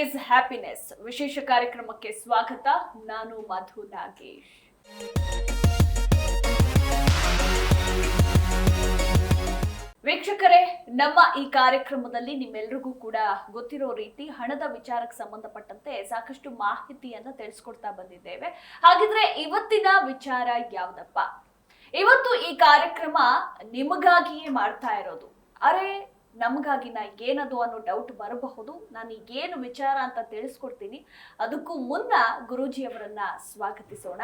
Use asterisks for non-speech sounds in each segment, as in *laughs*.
Is happiness ವಿಶೇಷ ಕಾರ್ಯಕ್ರಮಕ್ಕೆ ಸ್ವಾಗತ. ನಾನು ಮಧು ನಾಗೇಶ್. ವೀಕ್ಷಕರೇ, ನಮ್ಮ ಈ ಕಾರ್ಯಕ್ರಮದಲ್ಲಿ ನಿಮ್ಮೆಲ್ರಿಗೂ ಕೂಡ ಗೊತ್ತಿರೋ ರೀತಿ ಹಣದ ವಿಚಾರಕ್ಕೆ ಸಂಬಂಧಪಟ್ಟಂತೆ ಸಾಕಷ್ಟು ಮಾಹಿತಿಯನ್ನ ತಿಳಿಸ್ಕೊಡ್ತಾ ಬಂದಿದ್ದೇವೆ. ಹಾಗಿದ್ರೆ ಇವತ್ತಿನ ವಿಚಾರ ಯಾವ್ದಪ್ಪ? ಇವತ್ತು ಈ ಕಾರ್ಯಕ್ರಮ ನಿಮಗಾಗಿಯೇ ಮಾಡ್ತಾ ಇರೋದು. ಅರೆ ನಮಗಾಗಿ ನಾ ಏನದು ಅನ್ನೋ ಡೌಟ್ ಬರಬಹುದು. ನಾನು ಏನು ವಿಚಾರ ಅಂತ ತಿಳಿಸ್ಕೊಡ್ತೀನಿ. ಅದಕ್ಕೂ ಮುನ್ನ ಗುರೂಜಿಯವರನ್ನ ಸ್ವಾಗತಿಸೋಣ.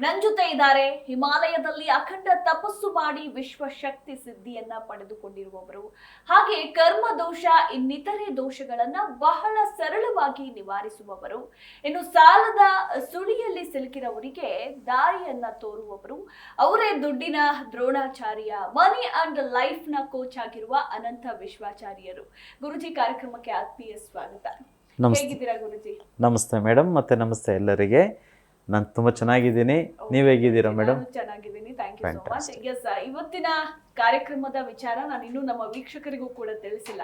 ನನ್ನ ಜೊತೆ ಇದ್ದಾರೆ ಹಿಮಾಲಯದಲ್ಲಿ ಅಖಂಡ ತಪಸ್ಸು ಮಾಡಿ ವಿಶ್ವ ಶಕ್ತಿ ಸಿದ್ಧಿಯನ್ನ ಪಡೆದುಕೊಂಡಿರುವವರು. ಹಾಗೆ ಕರ್ಮ ದೋಷ, ಇನ್ನಿತರೆ ದೋಷಗಳನ್ನ ಬಹಳ ಸರಳವಾಗಿ ನಿವಾರಿಸುವವರು. ಇನ್ನು ಸಾಲದ ಸುಳಿಯಲ್ಲಿ ಸಿಲುಕಿರವರಿಗೆ ದಾರಿಯನ್ನ ತೋರುವವರು. ಅವರೇ ದುಡ್ಡಿನ ದ್ರೋಣಾಚಾರ್ಯ ಮನಿ ಅಂಡ್ ಲೈಫ್ನ ಕೋಚ್ ಆಗಿರುವ ಅನಂತ ವಿಶ್ವಾಚಾರ್ಯರು. ಗುರುಜಿ ಕಾರ್ಯಕ್ರಮಕ್ಕೆ ಆತ್ಮೀಯ ಸ್ವಾಗತ. ನಮಸ್ತೆ. ಹೇಗಿದ್ದೀರಾ ಗುರುಜಿ? ನಮಸ್ತೆ ಮೇಡಮ್ ಮತ್ತೆ ನಮಸ್ತೆ ಎಲ್ಲರಿಗೆ. ನಾನು ತುಂಬಾ ಚೆನ್ನಾಗಿದ್ದೀನಿ. ನೀವು ಹೇಗಿದ್ದೀರಾ ಮೇಡಮ್ ನಾನು ಚೆನ್ನಾಗಿದ್ದೀನಿ. Thank you so much. Yes ಇವತ್ತಿನ ಕಾರ್ಯಕ್ರಮದ ವಿಚಾರ ನಾನು ಇನ್ನೂ ನಮ್ಮ ವೀಕ್ಷಕರಿಗೂ ಕೂಡ ತಿಳಿಸಿಲ್ಲ.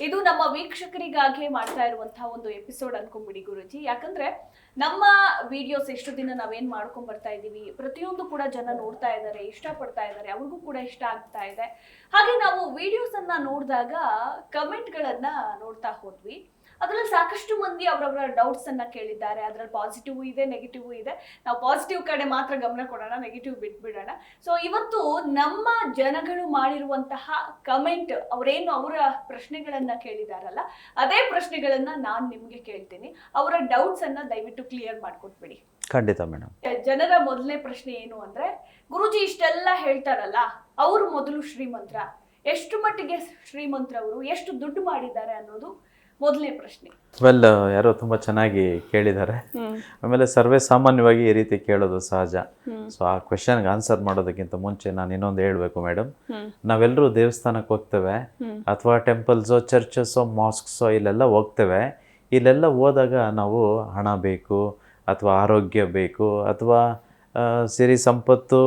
ಇದು ನಮ್ಮ ವೀಕ್ಷಕರಿಗಾಗಿ ಮಾಡ್ತಾ ಇರುವಂತಹ ಒಂದು ಎಪಿಸೋಡ್ ಅನ್ಕೊಂಬಿಡಿ ಗುರುಜಿ. ಯಾಕಂದ್ರೆ ನಮ್ಮ ವಿಡಿಯೋಸ್ ಎಷ್ಟು ದಿನ ನಾವೇನ್ ಮಾಡ್ಕೊಂಡ್ ಬರ್ತಾ ಇದೀವಿ ಪ್ರತಿಯೊಂದು ಕೂಡ ಜನ ನೋಡ್ತಾ ಇದ್ದಾರೆ ಇಷ್ಟಪಡ್ತಾ ಇದ್ದಾರೆ ಅವ್ರಿಗೂ ಕೂಡ ಇಷ್ಟ ಆಗ್ತಾ ಇದೆ. ಹಾಗೆ ನಾವು ವಿಡಿಯೋಸ್ ಅನ್ನ ನೋಡಿದಾಗ ಕಮೆಂಟ್ ಗಳನ್ನ ನೋಡ್ತಾ ಹೋದ್ವಿ. ಅದ್ರಲ್ಲಿ ಸಾಕಷ್ಟು ಮಂದಿ ಅವರವರ ಡೌಟ್ಸ್ ಅನ್ನ ಕೇಳಿದ್ದಾರೆ. ಅದ್ರಲ್ಲಿ ಪಾಸಿಟಿವ್ ಇದೆ ನೆಗೆಟಿವ್ ಇದೆ. ನಾವು ಪಾಸಿಟಿವ್ ಕಡೆ ಮಾತ್ರ ಗಮನ ಕೊಡೋಣ ನೆಗೆಟಿವ್ ಬಿಟ್ಬಿಡೋಣ. ಸೊ ಇವತ್ತು ನಮ್ಮ ಜನಗಳು ಮಾಡಿರುವಂತಹ ಕಮೆಂಟ್ ಅವರೇನು ಅವರ ಪ್ರಶ್ನೆಗಳನ್ನ ಕೇಳಿದಾರಲ್ಲ ಅದೇ ಪ್ರಶ್ನೆಗಳನ್ನ ನಾನು ನಿಮ್ಗೆ ಕೇಳ್ತೀನಿ. ಅವರ ಡೌಟ್ಸ್ ಅನ್ನ ದಯವಿಟ್ಟು ಕ್ಲಿಯರ್ ಮಾಡ್ಕೊಟ್ಬಿಡಿ. ಖಂಡಿತ ಮೇಡಮ್ ಜನರ ಮೊದಲನೇ ಪ್ರಶ್ನೆ ಏನು ಅಂದ್ರೆ ಗುರುಜಿ ಇಷ್ಟೆಲ್ಲ ಹೇಳ್ತಾರಲ್ಲ ಅವರು ಮೊದಲು ಶ್ರೀಮಂತ್ರ. ಎಷ್ಟು ಮಟ್ಟಿಗೆ ಶ್ರೀಮಂತ್ರವರು ಎಷ್ಟು ದುಡ್ಡು ಮಾಡಿದ್ದಾರೆ ಅನ್ನೋದು ಮೊದಲನೇ ಪ್ರಶ್ನೆ. ವೆಲ್ ಯಾರೋ ತುಂಬ ಚೆನ್ನಾಗಿ ಕೇಳಿದ್ದಾರೆ. ಆಮೇಲೆ ಸರ್ವೇ ಸಾಮಾನ್ಯವಾಗಿ ಈ ರೀತಿ ಕೇಳೋದು ಸಹಜ. ಸೊ ಆ ಕ್ವೆಶನ್ಗೆ ಆನ್ಸರ್ ಮಾಡೋದಕ್ಕಿಂತ ಮುಂಚೆ ನಾನು ಇನ್ನೊಂದು ಹೇಳಬೇಕು ಮೇಡಮ್ ನಾವೆಲ್ಲರೂ ದೇವಸ್ಥಾನಕ್ಕೆ ಹೋಗ್ತೇವೆ. ಅಥವಾ ಟೆಂಪಲ್ಸೋ ಚರ್ಚಸ್ಸೋ ಮಾಸ್ಕ್ಸೋ ಇಲ್ಲೆಲ್ಲ ಹೋಗ್ತೇವೆ. ಇಲ್ಲೆಲ್ಲ ಹೋದಾಗ ನಾವು ಹಣ ಬೇಕು ಅಥವಾ ಆರೋಗ್ಯ ಬೇಕು ಅಥವಾ ಸಿರಿ ಸಂಪತ್ತು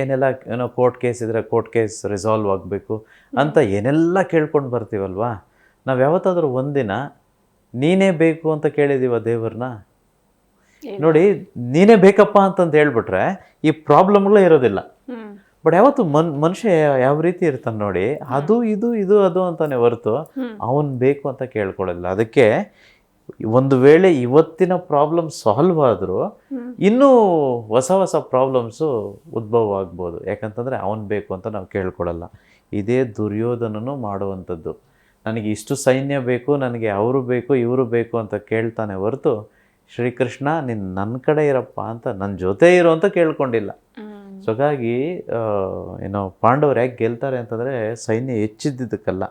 ಏನೆಲ್ಲ ಏನೋ ಕೋರ್ಟ್ ಕೇಸ್ ಇದ್ದರೆ ಕೋರ್ಟ್ ಕೇಸ್ ರಿಸಾಲ್ವ್ ಆಗಬೇಕು ಅಂತ ಏನೆಲ್ಲ ಕೇಳ್ಕೊಂಡು ಬರ್ತೀವಲ್ವಾ? ನಾವು ಯಾವತ್ತಾದರೂ ಒಂದಿನ ನೀನೇ ಬೇಕು ಅಂತ ಕೇಳಿದೀವ ದೇವ್ರನ್ನ? ನೋಡಿ ನೀನೇ ಬೇಕಪ್ಪ ಅಂತಂದು ಹೇಳ್ಬಿಟ್ರೆ ಈ ಪ್ರಾಬ್ಲಮ್ಗಳೇ ಇರೋದಿಲ್ಲ. ಬಟ್ ಯಾವತ್ತು ಮನ್ ಮನುಷ್ಯ ಯಾವ ರೀತಿ ಇರ್ತಾನೆ ನೋಡಿ ಅದು ಇದು ಇದು ಅದು ಅಂತಾನೆ ಹೊರತು ಅವನು ಬೇಕು ಅಂತ ಕೇಳ್ಕೊಳ್ಳಲ್ಲ ಅದಕ್ಕೆ ಒಂದು ವೇಳೆ ಇವತ್ತಿನ ಪ್ರಾಬ್ಲಮ್ ಸಾಲ್ವ್ ಆದರೂ ಇನ್ನೂ ಹೊಸ ಹೊಸ ಪ್ರಾಬ್ಲಮ್ಸು ಉದ್ಭವ ಆಗ್ಬೋದು. ಯಾಕಂತಂದರೆ ಅವನು ಬೇಕು ಅಂತ ನಾವು ಕೇಳ್ಕೊಳ್ಳಲ್ಲ. ಇದೇ ದುರ್ಯೋಧನನು ಮಾಡುವಂಥದ್ದು. ನನಗೆ ಇಷ್ಟು ಸೈನ್ಯ ಬೇಕು ನನಗೆ ಅವರು ಬೇಕು ಇವರು ಬೇಕು ಅಂತ ಕೇಳ್ತಾನೆ ಹೊರತು ಶ್ರೀಕೃಷ್ಣ ನಿನ್ನ ನನ್ನ ಕಡೆ ಇರಪ್ಪ ಅಂತ ನನ್ನ ಜೊತೆ ಇರು ಅಂತ ಕೇಳ್ಕೊಂಡಿಲ್ಲ. ಸೊ ಹಾಗಾಗಿ ಏನೋ ಪಾಂಡವರು ಯಾಕೆ ಗೆಲ್ತಾರೆ ಅಂತಂದರೆ ಸೈನ್ಯ ಹೆಚ್ಚಿದ್ದಕ್ಕಲ್ಲ